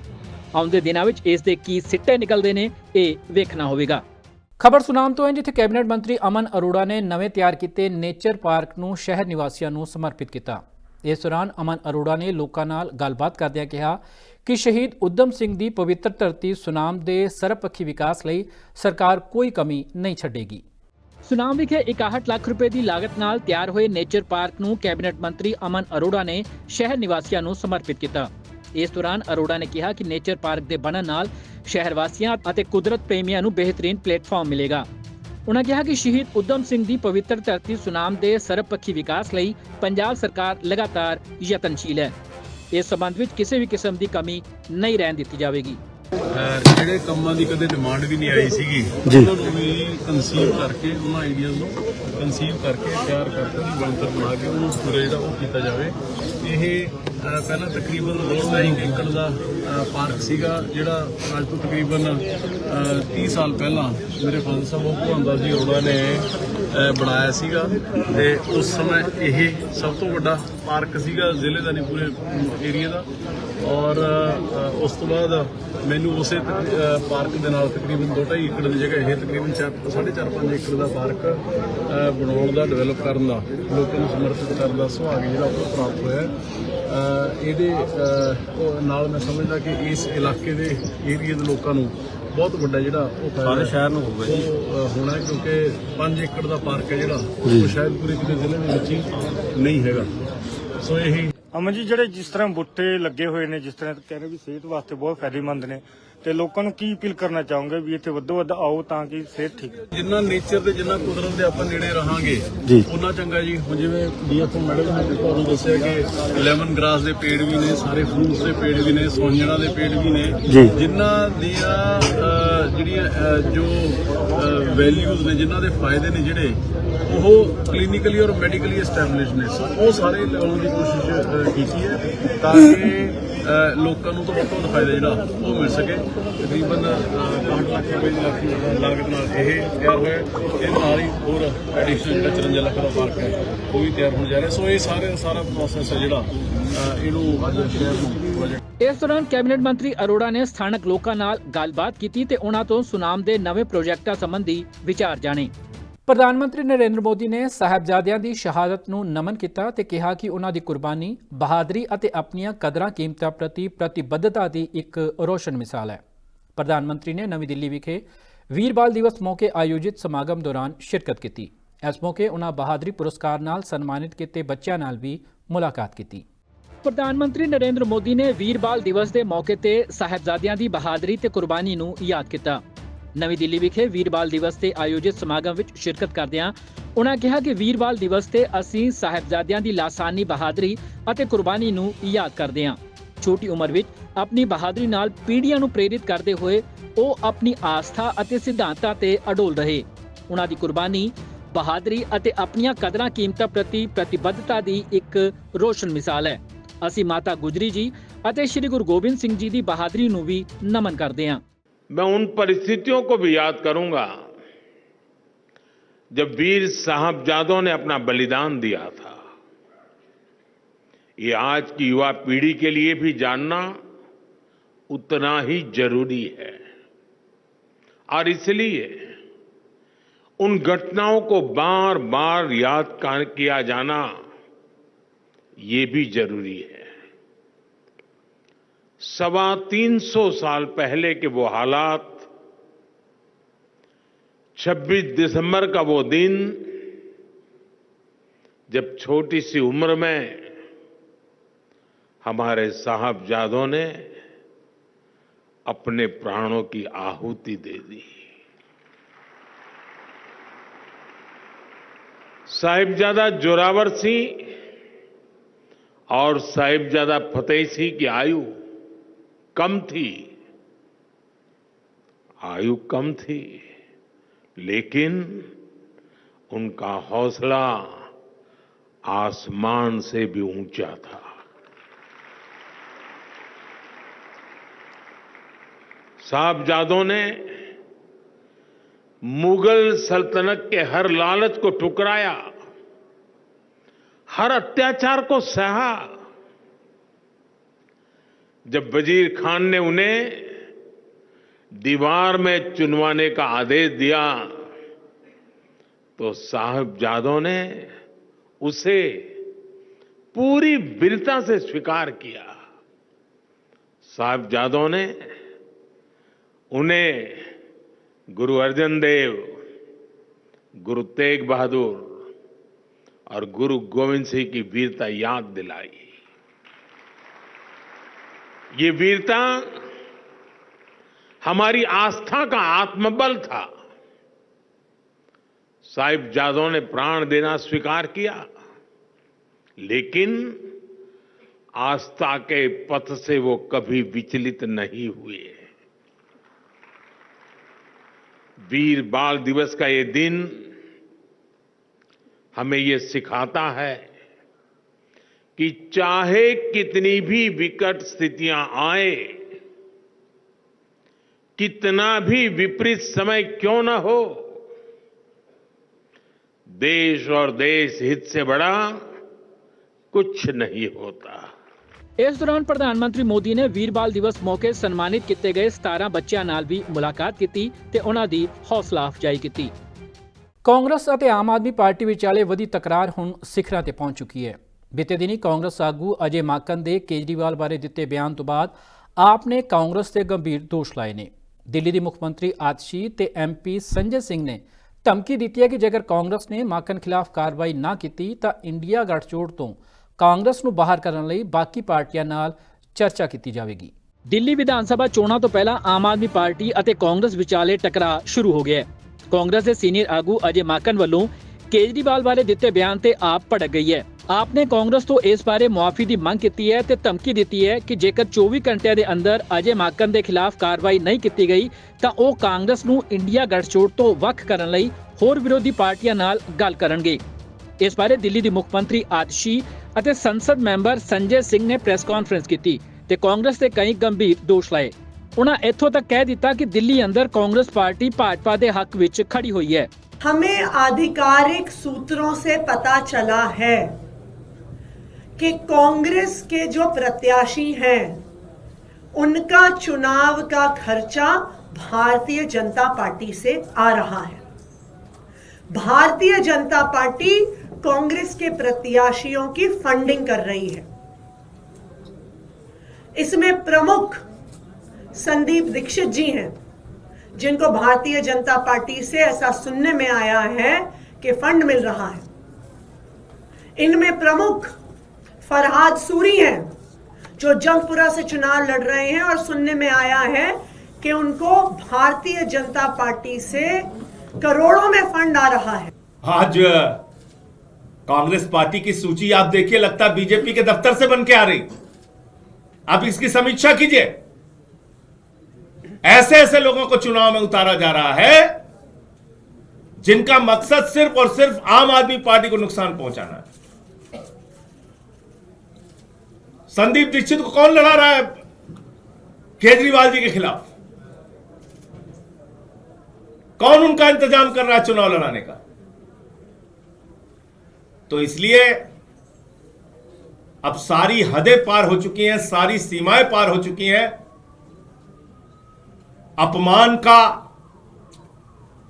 ਆਉਂਦੇ ਦਿਨਾਂ ਵਿੱਚ ਇਸ ਦੇ ਕੀ ਸਿੱਟੇ ਨਿਕਲਦੇ ਨੇ, ਇਹ ਵੇਖਣਾ ਹੋਵੇਗਾ। ਖਬਰ ਸੁਨਾਮ ਤੋਂ ਹੈ ਜਿੱਥੇ ਕੈਬਨਿਟ ਮੰਤਰੀ ਅਮਨ ਅਰੋੜਾ ਨੇ ਨਵੇਂ ਤਿਆਰ ਕੀਤੇ ਨੇਚਰ ਪਾਰਕ ਨੂੰ ਸ਼ਹਿਰ ਨਿਵਾਸੀਆਂ ਨੂੰ ਸਮਰਪਿਤ ਕੀਤਾ। ਇਸ ਦੌਰਾਨ ਅਮਨ ਅਰੋੜਾ ਨੇ ਲੋਕਾਂ ਨਾਲ ਗੱਲਬਾਤ ਕਰਦਿਆਂ ਕਿਹਾ ਕਿ ਸ਼ਹੀਦ ਉਦਮ ਸਿੰਘ ਦੀ ਪਵਿੱਤਰ ਧਰਤੀ ਸੁਨਾਮ ਦੇ ਸਰਬਪੱਖੀ ਵਿਕਾਸ ਲਈ ਸਰਕਾਰ ਕੋਈ ਕਮੀ ਨਹੀਂ ਛੱਡੇਗੀ। ਸੁਨਾਮ ਵਿਖੇ 61 ਲੱਖ ਰੁਪਏ ਦੀ ਲਾਗਤ ਨਾਲ ਤਿਆਰ ਹੋਏ ਨੇਚਰ ਪਾਰਕ ਨੂੰ ਕੈਬਨਿਟ ਮੰਤਰੀ ਅਮਨ ਅਰੋੜਾ ਨੇ ਸ਼ਹਿਰ ਨਿਵਾਸੀਆਂ ਨੂੰ ਸਮਰਪਿਤ ਕੀਤਾ। ਇਸ ਦੌਰਾਨ ਅਰੋੜਾ ਨੇ ਕਿਹਾ ਕਿ ਨੇਚਰ ਪਾਰਕ ਦੇ ਬਣਨ ਨਾਲ ਸ਼ਹਿਰ ਵਾਸੀਆਂ ਅਤੇ ਕੁਦਰਤ ਪ੍ਰੇਮੀਆਂ ਨੂੰ ਬਿਹਤਰੀਨ ਪਲੇਟਫਾਰਮ ਮਿਲੇਗਾ। ਉਨ੍ਹਾਂ ਕਿਹਾ ਕਿ ਸ਼ਹੀਦ ਉਦਮ ਸਿੰਘ ਦੀ ਪਵਿੱਤਰ ਧਰਤੀ ਸੁਨਾਮ ਦੇ ਸਰਬਪੱਖੀ ਵਿਕਾਸ ਲਈ ਪੰਜਾਬ ਸਰਕਾਰ ਲਗਾਤਾਰ ਯਤਨਸ਼ੀਲ ਹੈ। ਇਸ ਸਬੰਧ ਵਿੱਚ ਕਿਸੇ ਵੀ ਕਿਸਮ ਦੀ ਕਮੀ ਨਹੀਂ ਰਹਿਣ ਦਿੱਤੀ ਜਾਵੇਗੀ। ਜਿਹੜੇ ਕੰਮਾਂ ਦੀ ਕਦੇ ਡਿਮਾਂਡ ਵੀ ਨਹੀਂ ਆਈ ਸੀਗੀ ਉਹਨਾਂ ਨੂੰ ਵੀ ਕਨਸੀਵ ਕਰਕੇ ਉਹਨਾਂ ਆਈਡੀਆਜ਼ ਨੂੰ ਕਨਸੀਵ ਕਰਕੇ ਤਿਆਰ ਕਰਕੇ ਬਣਤਰ ਬਣਾ ਕੇ ਉਹਨੂੰ ਪੂਰਾ ਜਿਹੜਾ ਉਹ ਕੀਤਾ ਜਾਵੇ। ਇਹ ਪਹਿਲਾਂ ਤਕਰੀਬਨ 2.5 ਏਕੜ ਦਾ ਪਾਰਕ ਸੀਗਾ, ਜਿਹੜਾ ਅੱਜ ਤੋਂ ਤਕਰੀਬਨ, ਅਹ 30 ਸਾਲ ਪਹਿਲਾਂ ਮੇਰੇ ਫਾਦਰ ਸਾਹਿਬ ਉਹ ਭਗਵੰਤ ਜੀ ਅਰੋੜਾ ਨੇ ਬਣਾਇਆ ਸੀਗਾ। ਤੇ ਉਸ ਸਮੇਂ ਇਹ ਸਭ ਤੋਂ ਵੱਡਾ ਪਾਰਕ ਸੀਗਾ ਜ਼ਿਲ੍ਹੇ ਦਾ ਨਹੀਂ, ਪੂਰੇ ਏਰੀਆ ਦਾ। ਔਰ ਉਸ ਤੋਂ ਬਾਅਦ ਮੈਨੂੰ ਉਸੇ ਪਾਰਕ ਦੇ ਨਾਲ ਤਕਰੀਬਨ 2.5 ਏਕੜ ਦੀ ਜਗ੍ਹਾ ਇਹ ਤਕਰੀਬਨ 4.5 ਏਕੜ ਦਾ ਪਾਰਕ ਬਣਾਉਣ ਦਾ, ਡਿਵੈਲਪ ਕਰਨ ਦਾ, ਲੋਕਾਂ ਨੂੰ ਸਮਰਪਿਤ ਕਰਨ ਦਾ ਸੁਭਾਗ ਜਿਹੜਾ ਪ੍ਰਾਪਤ ਹੋਇਆ। ਇਹਦੇ ਨਾਲ ਮੈਂ ਸਮਝਦਾ ਕਿ ਇਸ ਇਲਾਕੇ ਦੇ ਏਰੀਆ ਦੇ ਲੋਕਾਂ ਨੂੰ ਬਹੁਤ ਵੱਡਾ ਜਿਹੜਾ ਉਹ ਸਾਰੇ ਸ਼ਹਿਰ ਨੂੰ ਹੋਊਗਾ ਜੀ। ਹੋਣਾ ਕਿਉਂਕਿ 5 ਏਕੜ ਦਾ ਪਾਰਕ ਹੈ ਜਿਹੜਾ ਉਹ ਸ਼ਾਇਦ ਪੂਰੇ ਕਿਤੇ ਜ਼ਿਲ੍ਹੇ ਦੇ ਵਿੱਚ ਹੀ ਨਹੀਂ ਹੈਗਾ। ਸੋ ਇਹੀ ਅਮਨ ਜੀ ਜਿਹੜੇ ਜਿਸ ਤਰ੍ਹਾਂ ਬੁੱਟੇ ਲੱਗੇ ਹੋਏ ਨੇ ਜਿਸ ਤਰ੍ਹਾਂ ਕਹਿੰਦੇ ਵੀ ਸਿਹਤ ਵਾਸਤੇ ਬਹੁਤ ਫਾਇਦੇਮੰਦ ਨੇ ਤੇ ਲੋਕਾਂ ਨੂੰ ਕੀ ਅਪੀਲ ਕਰਨਾ ਚਾਹੋਗੇ ਵੀ ਇੱਥੇ ਵੱਧੋ ਵੱਧ ਆਓ ਤਾਂ ਕਿ ਸਿਹਤ ਠੀਕ ਜਿੰਨਾ ਨੇਚਰ ਤੇ ਜਿੰਨਾ ਕੁਦਰਤ ਦੇ ਆਪਾਂ ਨੇੜੇ ਰਹਾਂਗੇ ਉਹਨਾਂ ਚੰਗਾ ਜੀ। ਹੁਣ ਜਿਵੇਂ ਡੀਐਫਓ ਮੈਡਮ ਨੇ ਤੁਹਾਨੂੰ ਦੱਸਿਆ ਕਿ ਲੈਮਨ ਗ੍ਰਾਸ ਦੇ ਪੇੜ ਵੀ ਨੇ ਸਾਰੇ ਫਰੂਟਸ ਦੇ ਪੇੜ ਵੀ ਨੇ ਸੌਂਜਣਾ ਦੇ ਪੇੜ ਵੀ ਨੇ। ਜਿਨ੍ਹਾਂ ਦੀਆਂ ਜਿਹੜੀਆਂ ਜੋ ਵੈਲਿਊਜ਼ ਨੇ ਜਿਨ੍ਹਾਂ ਦੇ ਫਾਇਦੇ ਨੇ ਜਿਹੜੇ ਉਹ ਕਲੀਨਿਕਲੀ ਔਰ ਮੈਡੀਕਲੀ ਐਸਟੈਬਲਿਸ਼ ਨੇ। ਉਹ ਸਾਰੇ ਲਗਾਉਣ ਦੀ ਕੋਸ਼ਿਸ਼ ਕੀਤੀ ਹੈ ਤਾਂ ਕਿ ਲੋਕਾਂ ਨੂੰ ਤੋਂ ਤੋਂ ਫਾਇਦਾ ਜਿਹੜਾ ਉਹ ਮਿਲ ਸਕੇ। ਤਕਰੀਬਨ ਅਹ, 65 ਲੱਖ ਰੁਪਏ ਦੀ ਲੱਖ ਲਾਗਤ ਨਾਲ ਇਹ ਤਿਆਰ ਹੋਇਆ। ਇਹ ਨਾਲ ਹੀ ਹੋਰ ਐਡੀਸ਼ਨਲ 54 ਲੱਖ ਦਾ ਪਾਰਕ ਹੈ ਉਹ ਵੀ ਤਿਆਰ ਹੋਣ ਜਾ ਰਿਹਾ। ਸੋ ਇਹ ਸਾਰੇ ਸਾਰਾ ਪ੍ਰੋਸੈਸ ਹੈ ਜਿਹੜਾ ਇਹਨੂੰ ਅੱਜ ਸ਼ਹਿਰ ਨੂੰ ਪ੍ਰੋਜੈਕਟ ਇਸ ਦੌਰਾਨ ਕੈਬਨਿਟ ਮੰਤਰੀ ਅਰੋੜਾ ਨੇ ਸਥਾਨਕ ਲੋਕਾਂ ਨਾਲ ਗੱਲਬਾਤ ਕੀਤੀ ਤੇ ਉਹਨਾਂ ਤੋਂ ਸੁਨਾਮ ਦੇ ਨਵੇਂ ਪ੍ਰੋਜੈਕਟਾਂ ਸੰਬੰਧੀ ਵਿਚਾਰ ਜਾਣੇ। ਪ੍ਰਧਾਨ ਮੰਤਰੀ ਨਰਿੰਦਰ ਮੋਦੀ ਨੇ ਸਾਹਿਬਜ਼ਾਦਿਆਂ ਦੀ ਸ਼ਹਾਦਤ ਨੂੰ ਨਮਨ ਕੀਤਾ ਤੇ ਕਿਹਾ ਕਿ ਉਹਨਾਂ ਦੀ ਕੁਰਬਾਨੀ, ਬਹਾਦਰੀ ਅਤੇ ਆਪਣੀਆਂ ਕਦਰਾਂ ਕੀਮਤਾਂ ਪ੍ਰਤੀ ਪ੍ਰਤੀਬੱਧਤਾ ਦੀ ਇੱਕ ਰੋਸ਼ਨ ਮਿਸਾਲ ਹੈ। ਪ੍ਰਧਾਨ ਮੰਤਰੀ ਨੇ ਨਵੀਂ ਦਿੱਲੀ ਵਿਖੇ ਵੀਰ ਬਾਲ ਦਿਵਸ ਮੌਕੇ ਆਯੋਜਿਤ ਸਮਾਗਮ ਦੌਰਾਨ ਸ਼ਿਰਕਤ ਕੀਤੀ। ਇਸ ਮੌਕੇ ਉਹਨਾਂ ਬਹਾਦਰੀ ਪੁਰਸਕਾਰ ਨਾਲ ਸਨਮਾਨਿਤ ਕੀਤੇ ਬੱਚਿਆਂ ਨਾਲ ਵੀ ਮੁਲਾਕਾਤ ਕੀਤੀ। ਪ੍ਰਧਾਨ ਮੰਤਰੀ ਨਰਿੰਦਰ ਮੋਦੀ ਨੇ ਵੀਰ ਬਾਲ ਦਿਵਸ ਦੇ ਮੌਕੇ ਤੇ ਸਾਹਿਬਜ਼ਾਦਿਆਂ ਦੀ ਬਹਾਦਰੀ ਤੇ ਕੁਰਬਾਨੀ ਨੂੰ ਯਾਦ ਕੀਤਾ। ਨਵੀਂ ਦਿੱਲੀ ਵਿਖੇ ਵੀਰ ਬਾਲ ਦਿਵਸ ਤੇ ਆਯੋਜਿਤ ਸਮਾਗਮ ਵਿੱਚ ਸ਼ਿਰਕਤ ਕਰਦਿਆਂ ਉਨ੍ਹਾਂ ਕਿਹਾ ਕਿ ਵੀਰ ਬਾਲ ਦਿਵਸ ਤੇ ਅਸੀਂ ਸਾਹਿਬਜ਼ਾਦਿਆਂ ਦੀ ਲਾਸਾਨੀ ਬਹਾਦਰੀ ਅਤੇ ਕੁਰਬਾਨੀ ਨੂੰ ਯਾਦ ਕਰਦੇ ਹਾਂ। ਛੋਟੀ ਉਮਰ ਵਿੱਚ ਆਪਣੀ ਬਹਾਦਰੀ ਨਾਲ ਪੀੜ੍ਹੀਆਂ ਨੂੰ ਪ੍ਰੇਰਿਤ ਕਰਦੇ ਹੋਏ ਉਹ ਆਪਣੀ ਆਸਥਾ ਅਤੇ ਸਿਧਾਂਤਾਂ ਤੇ ਅਡੋਲ ਰਹੇ। ਉਹਨਾਂ ਦੀ ਕੁਰਬਾਨੀ, ਬਹਾਦਰੀ ਅਤੇ ਆਪਣੀਆਂ ਕਦਰਾਂ ਕੀਮਤਾਂ ਪ੍ਰਤੀ ਪ੍ਰਤੀਬੱਧਤਾ ਦੀ ਇੱਕ ਰੋਸ਼ਨ ਮਿਸਾਲ ਹੈ। ਅਸੀਂ ਮਾਤਾ ਗੁਜਰੀ ਜੀ ਅਤੇ ਸ੍ਰੀ ਗੁਰੂ ਗੋਬਿੰਦ ਸਿੰਘ ਜੀ ਦੀ ਬਹਾਦਰੀ ਨੂੰ ਵੀ ਨਮਨ ਕਰਦੇ ਹਾਂ। मैं उन परिस्थितियों को भी याद करूँगा जब वीर साहबजादों ने अपना बलिदान दिया था। ये आज की युवा पीढ़ी के लिए भी जानना उतना ही ज़रूरी है। और इसलिए उन घटनाओं को बार बार याद किया जाना ये भी ज़रूरी है। सवा तीन सौ साल पहले के वो हालात 26 दिसंबर का वो दिन, जब छोटी सी उम्र में हमारे साहबजादों ने अपने प्राणों की आहुति दे दी। साहिबजादा जोरावर सिंह और साहिबजादा फतेह सिंह की आयु कम थी। आयु कम थी, लेकिन उनका हौसला आसमान से भी ऊँचा था। साहबजादों ने मुगल सल्तनत के हर लालच को ठुकराया, हर अत्याचार को सहा। जब वज़ीर खान ने उन्हें दीवार में चुनवाने का आदेश दिया तो साहबजादों ने उसे पूरी वीरता से स्वीकार किया। साहबजादों ने उन्हें गुरु अर्जन देव, गुरु तेग बहादुर और गुरु गोविंद सिंह की वीरता याद दिलाई। ये वीरता हमारी आस्था का आत्मबल था। साहिबजादों ने प्राण देना स्वीकार किया, लेकिन आस्था के पथ से वो कभी विचलित नहीं हुए। वीर बाल दिवस का ये दिन हमें ये सिखाता है कि चाहे कितनी भी विकट स्थितियां आए कितना भी विपरीत समय क्यों न हो देश और देश हित से बड़ा कुछ नहीं होता ਇਸ ਦੌਰਾਨ ਪ੍ਰਧਾਨ ਮੰਤਰੀ ਮੋਦੀ ਨੇ ਵੀਰ ਬਾਲ ਦਿਵਸ ਮੌਕੇ ਸਨਮਾਨਿਤ ਕੀਤੇ ਗਏ 17 ਬੱਚਿਆਂ ਨਾਲ ਵੀ ਮੁਲਾਕਾਤ ਕੀਤੀ ਤੇ ਉਹਨਾਂ ਦੀ ਹੌਸਲਾ ਅਫਜ਼ਾਈ ਕੀਤੀ ਕਾਂਗਰਸ ਅਤੇ ਆਮ ਆਦਮੀ ਪਾਰਟੀ ਵਿਚਾਲੇ ਵਧੀ ਤਕਰਾਰ ਹੁਣ ਸਿਖਰਾਂ ਤੇ ਪਹੁੰਚ ਚੁੱਕੀ ਹੈ ਬੀਤੇ ਦਿਨੀ ਕਾਂਗਰਸ ਆਗੂ ਅਜੇ ਮਾਕਨ ਦੇ ਕੇਜਰੀਵਾਲ ਬਾਰੇ ਦਿੱਤੇ ਬਿਆਨ ਤੋਂ ਬਾਅਦ ਆਪ ਨੇ ਕਾਂਗਰਸ ਤੇ ਗੰਭੀਰ ਦੋਸ਼ ਲਾਏ ਨੇ। ਦਿੱਲੀ ਦੀ ਮੁੱਖ ਮੰਤਰੀ ਆਤਸ਼ੀ ਤੇ ਐਮਪੀ ਸੰਜੇ ਸਿੰਘ ਨੇ ਧਮਕੀ ਦਿੱਤੀ ਹੈ ਕਿ ਜੇਕਰ ਕਾਂਗਰਸ ਨੇ ਮਾਕਨ ਖਿਲਾਫ ਕਾਰਵਾਈ ਨਾ ਕੀਤੀ ਤਾਂ ਇੰਡੀਆ ਗੱਠਜੋੜ ਤੋਂ ਕਾਂਗਰਸ ਨੂੰ ਬਾਹਰ ਕਰਨ ਲਈ ਬਾਕੀ ਪਾਰਟੀਆਂ ਨਾਲ ਚਰਚਾ ਕੀਤੀ ਜਾਵੇਗੀ। ਦਿੱਲੀ ਵਿਧਾਨ ਸਭਾ ਚੋਣਾਂ ਤੋਂ ਪਹਿਲਾਂ ਆਮ ਆਦਮੀ ਪਾਰਟੀ ਅਤੇ ਕਾਂਗਰਸ ਵਿਚਾਲੇ ਟਕਰਾਅ ਸ਼ੁਰੂ ਹੋ ਗਿਆ ਹੈ। ਕਾਂਗਰਸ ਦੇ ਸੀਨੀਅਰ ਆਗੂ ਅਜੇ ਮਾਕਨ ਵੱਲੋਂ ਕੇਜਰੀਵਾਲ ਬਾਰੇ ਦਿੱਤੇ ਬਿਆਨ ਤੇ ਆਪ ਭੜਕ ਗਈ ਹੈ। ਆਪ ਨੇ ਕਾਂਗਰਸ ਤੋਂ ਇਸ ਬਾਰੇ ਮੁਆਫੀ ਦੀ ਮੰਗ ਕੀਤੀ ਹੈ ਤੇ ਧਮਕੀ ਦਿੱਤੀ ਹੈ ਕਿ ਜੇਕਰ 24 ਘੰਟਿਆਂ ਦੇ ਅੰਦਰ ਅਜੇ ਮਾਕਨ ਦੇ ਖਿਲਾਫ ਕਾਰਵਾਈ ਨਹੀਂ ਕੀਤੀ ਗਈ, ਤਾਂ ਉਹ ਕਾਂਗਰਸ ਨੂੰ ਇੰਡੀਆ ਗੱਠਜੋੜ ਤੋਂ ਵੱਖ ਕਰਨ ਲਈ ਹੋਰ ਵਿਰੋਧੀ ਪਾਰਟੀਆਂ ਨਾਲ ਗੱਲ ਕਰਨਗੇ। ਇਸ ਬਾਰੇ ਦਿੱਲੀ ਦੀ ਮੁੱਖ ਮੰਤਰੀ ਆਤਸ਼ੀ ਅਤੇ ਸੰਸਦ ਮੈਂਬਰ ਸੰਜੇ ਸਿੰਘ ਨੇ ਪ੍ਰੈਸ ਕਾਨਫਰੰਸ ਕੀਤੀ ਤੇ ਕਾਂਗਰਸ ਤੇ ਕਈ ਗੰਭੀਰ ਦੋਸ਼ ਲਾਏ। ਉਹਨਾਂ ਇੱਥੋਂ ਤੱਕ ਕਹਿ ਦਿੱਤਾ ਕਿ ਦਿੱਲੀ ਅੰਦਰ ਕਾਂਗਰਸ ਪਾਰਟੀ ਭਾਜਪਾ ਦੇ ਹੱਕ ਵਿੱਚ ਖੜੀ ਹੋਈ ਹੈ। हमें आधिकारिक सूत्रों से पता चला है कि कांग्रेस के जो प्रत्याशी हैं, उनका चुनाव का खर्चा भारतीय जनता पार्टी से आ रहा है। भारतीय जनता पार्टी कांग्रेस के प्रत्याशियों की फंडिंग कर रही है। इसमें प्रमुख संदीप दीक्षित जी हैं। जिनको भारतीय जनता पार्टी से ऐसा सुनने में आया है कि फंड मिल रहा है। इनमें प्रमुख फरहाद सूरी हैं, जो जंगपुरा से चुनाव लड़ रहे हैं और सुनने में आया है कि उनको भारतीय जनता पार्टी से करोड़ों में फंड आ रहा है। आज कांग्रेस पार्टी की सूची आप देखिए, लगता बीजेपी के दफ्तर से बन के आ रही। आप इसकी समीक्षा कीजिए। ऐसे ऐसे लोगों को चुनाव में उतारा जा रहा है, जिनका मकसद सिर्फ़ और सिर्फ़ आम आदमी पार्टी को नुकसान पहुंचाना है। संदीप दीक्षित को कौन लड़ा रहा है केजरीवाल जी के खिलाफ? कौन उनका इंतज़ाम कर रहा है चुनाव लड़ाने का? तो इसलिए अब सारी हदें पार हो चुकी हैं, सारी सीमाएँ पार हो चुकी हैं अपमान का,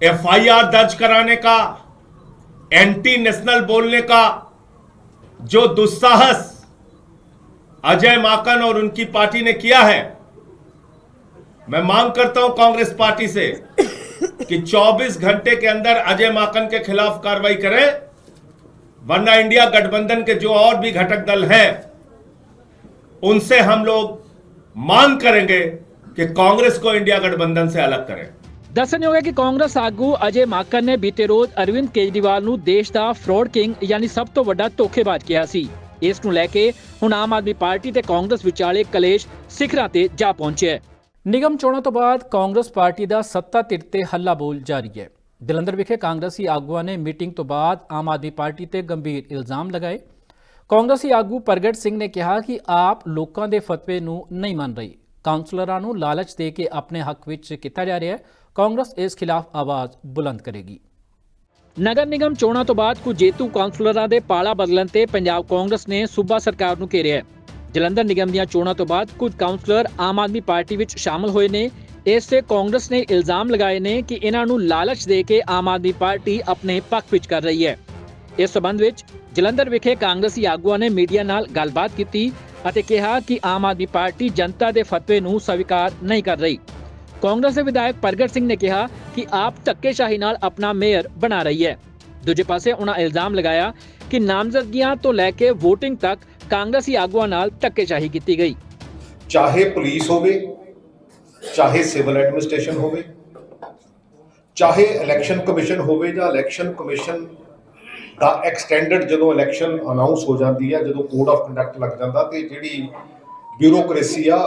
एफआईआर दर्ज कराने का एंटी नेशनल बोलने का, जो दुस्साहस अजय माकन और उनकी पार्टी ने किया है। मैं मांग करता हूँ कांग्रेस पार्टी से कि 24 घंटे के अंदर अजय माकन के खिलाफ कार्रवाई करें, वरना इंडिया गठबंधन के जो और भी घटक दल हैं, उनसे हम लोग मांग करेंगे कि कांग्रेस को इंडिया गठबंधन से अलग करें ਦੱਸਣਯੋਗ ਹੈ ਕਿ ਕਾਂਗਰਸ ਆਗੂ ਅਜੇ ਮਾਕਨ ਨੇ ਬੀਤੇ ਰੋਜ਼ ਅਰਵਿੰਦ ਕੇਜਰੀਵਾਲ ਨੂੰ ਦੇਸ਼ ਦਾ ਫਰਾਡ ਕਿੰਗ ਯਾਨੀ ਸਭ ਤੋਂ ਵੱਡਾ ਧੋਖੇਬਾਜ਼ ਕਿਹਾ ਸੀ ਇਸ ਨੂੰ ਲੈ ਕੇ ਹੁਣ ਆਮ ਆਦਮੀ ਪਾਰਟੀ ਤੇ ਕਾਂਗਰਸ ਵਿਚਾਲੇ ਕਲੇਸ਼ ਸਿਖਰਾਂ ਤੇ ਜਾ ਪਹੁੰਚਿਆ ਹੈ ਨਿਗਮ ਚੋਣਾਂ ਤੋਂ ਬਾਅਦ ਕਾਂਗਰਸ ਪਾਰਟੀ ਦਾ ਸੱਤਾ ਧਿਰ ਤੇ ਹੱਲਾ ਬੋਲ ਜਾਰੀ ਹੈ ਜਲੰਧਰ ਵਿਖੇ ਕਾਂਗਰਸੀ ਆਗੂਆਂ ਨੇ ਮੀਟਿੰਗ ਤੋਂ ਬਾਅਦ ਆਮ ਆਦਮੀ ਪਾਰਟੀ ਤੇ ਗੰਭੀਰ ਇਲਜ਼ਾਮ ਲਗਾਏ ਕਾਂਗਰਸੀ ਆਗੂ ਪ੍ਰਗਟ ਸਿੰਘ ਨੇ ਕਿਹਾ ਕਿ ਆਪ ਲੋਕਾਂ ਦੇ ਫਤਵੇ ਨੂੰ ਨਹੀਂ ਮੰਨ ਰਹੀ ਕਾਉਂਸਲਰਾਂ ਨੂੰ ਲਾਲਚ ਦੇ ਕੇ ਆਪਣੇ ਹੱਕ ਵਿੱਚ ਕੀਤਾ ਜਾ ਰਿਹਾ ਹੈ। ਕਾਂਗਰਸ ਇਸ ਖਿਲਾਫ ਆਵਾਜ਼ ਬੁਲੰਦ ਕਰੇਗੀ। ਨਗਰ ਨਿਗਮ ਚੋਣਾਂ ਤੋਂ ਬਾਅਦ ਕੁਝ ਜੇਤੂ ਕਾਉਂਸਲਰਾਂ ਦੇ ਪਾਲਾ ਬਦਲਣ ਤੇ ਪੰਜਾਬ ਕਾਂਗਰਸ ਨੇ ਸੂਬਾ ਸਰਕਾਰ ਨੂੰ ਘੇਰਿਆ ਹੈ। ਜਲੰਧਰ ਨਿਗਮ ਦੀਆਂ ਚੋਣਾਂ ਤੋਂ ਬਾਅਦ ਕੁਝ ਕਾਉਂਸਲਰ ਆਮ ਆਦਮੀ ਪਾਰਟੀ ਵਿੱਚ ਸ਼ਾਮਲ ਹੋਏ ਨੇ। ਇਸ ਤੇ ਕਾਂਗਰਸ ਨੇ ਇਲਜ਼ਾਮ ਲਗਾਏ ਨੇ ਕਿ ਇਹਨਾਂ ਨੂੰ ਲਾਲਚ ਦੇ ਕੇ ਆਮ ਆਦਮੀ ਪਾਰਟੀ ਆਪਣੇ ਪੱਖ ਵਿੱਚ ਕਰ ਰਹੀ ਹੈ। ਇਸ ਸਬੰਧ ਵਿੱਚ ਜਲੰਧਰ ਵਿਖੇ ਕਾਂਗਰਸੀ ਆਗੂਆਂ ਨੇ ਮੀਡੀਆ ਨਾਲ ਗੱਲਬਾਤ ਕੀਤੀ। ਅਤੇ ਕਿਹਾ ਕਿ ਆਮ ਆਦਮੀ ਪਾਰਟੀ ਜਨਤਾ ਦੇ ਫਤਵੇ ਨੂੰ ਸਵੀਕਾਰ ਨਹੀਂ ਕਰ ਰਹੀ। ਕਾਂਗਰਸ ਦੇ ਵਿਧਾਇਕ ਪ੍ਰਗਟ ਸਿੰਘ ਨੇ ਕਿਹਾ ਕਿ ਆਪ ਧੱਕੇਸ਼ਾਹੀ ਨਾਲ ਆਪਣਾ ਮੇਅਰ ਬਣਾ ਰਹੀ ਹੈ। ਦੂਜੇ ਪਾਸੇ ਉਹਨਾਂ ਇਲਜ਼ਾਮ ਲਗਾਇਆ ਕਿ ਨਾਮਜ਼ਦਗੀਆਂ ਤੋਂ ਲੈ ਕੇ VOTING ਤੱਕ ਕਾਂਗਰਸੀ ਆਗੂਆਂ ਨਾਲ ਧੱਕੇਸ਼ਾਹੀ ਕੀਤੀ ਗਈ। ਚਾਹੇ ਪੁਲਿਸ ਹੋਵੇ, ਚਾਹੇ ਸਿਵਲ ਐਡਮਿਨਿਸਟ੍ਰੇਸ਼ਨ ਹੋਵੇ, ਚਾਹੇ ਇਲੈਕਸ਼ਨ ਕਮਿਸ਼ਨ ਹੋਵੇ ਜਾਂ ਇਲੈਕਸ਼ਨ ਕਮਿਸ਼ਨ ਦਾ ਐਕਸਟੈਂਡਡ ਜਦੋਂ ਇਲੈਕਸ਼ਨ ਅਨਾਉਂਸ ਹੋ ਜਾਂਦੀ ਹੈ, ਜਦੋਂ ਕੋਡ ਆਫ ਕੰਡਕਟ ਲੱਗ ਜਾਂਦਾ ਤੇ ਜਿਹੜੀ ਬਿਊਰੋਕ੍ਰੇਸੀ ਆ,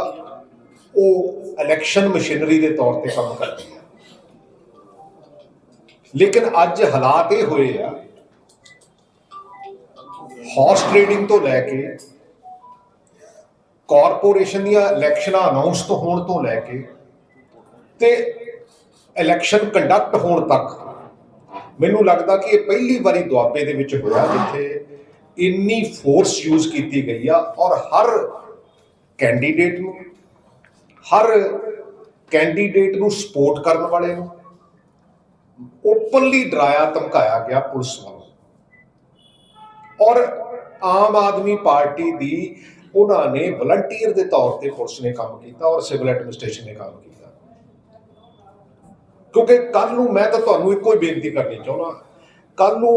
ਉਹ ਇਲੈਕਸ਼ਨ ਮਸ਼ੀਨਰੀ ਦੇ ਤੌਰ ਤੇ ਕੰਮ ਕਰਦੀ ਹੈ। ਲੇਕਿਨ ਅੱਜ ਹਾਲਾਤ ਇਹ ਹੋਏ ਆ ਹਾਰਸ ਟ੍ਰੇਡਿੰਗ ਤੋਂ ਲੈ ਕੇ ਕਾਰਪੋਰੇਸ਼ਨ ਦੀਆਂ ਇਲੈਕਸ਼ਨਾਂ ਅਨਾਉਂਸ ਤੋਂ ਹੋਣ ਤੋਂ ਲੈ ਕੇ, ਤੇ ਇਲੈਕਸ਼ਨ ਕੰਡਕਟ ਹੋਣ ਤੱਕ ਮੈਨੂੰ ਲੱਗਦਾ ਕਿ ਇਹ ਪਹਿਲੀ ਵਾਰੀ ਦੁਆਬੇ ਦੇ ਵਿੱਚ ਹੋਇਆ ਜਿੱਥੇ ਇੰਨੀ ਫੋਰਸ ਯੂਜ਼ ਕੀਤੀ ਗਈ ਆ ਔਰ ਹਰ ਕੈਂਡੀਡੇਟ ਨੂੰ, ਹਰ ਕੈਂਡੀਡੇਟ ਨੂੰ ਸਪੋਰਟ ਕਰਨ ਵਾਲੇ ਨੂੰ ਓਪਨਲੀ ਡਰਾਇਆ, ਧਮਕਾਇਆ ਗਿਆ ਪੁਲਿਸ ਵੱਲੋਂ। ਔਰ ਆਮ ਆਦਮੀ ਪਾਰਟੀ ਦੀ ਉਹਨਾਂ ਨੇ ਵਲੰਟੀਅਰ ਦੇ ਤੌਰ ਤੇ ਪੁਲਿਸ ਨੇ ਕੰਮ ਕੀਤਾ ਔਰ ਸਿਵਲ ਐਡਮਿਨਿਸਟ੍ਰੇਸ਼ਨ ਨੇ ਕੰਮ ਕੀਤਾ। ਕਿਉਂਕਿ ਕੱਲ ਨੂੰ ਮੈਂ ਤਾਂ ਤੁਹਾਨੂੰ ਇੱਕੋ ਹੀ ਬੇਨਤੀ ਕਰਨੀ ਚਾਹੁੰਦਾ ਕੱਲ ਨੂੰ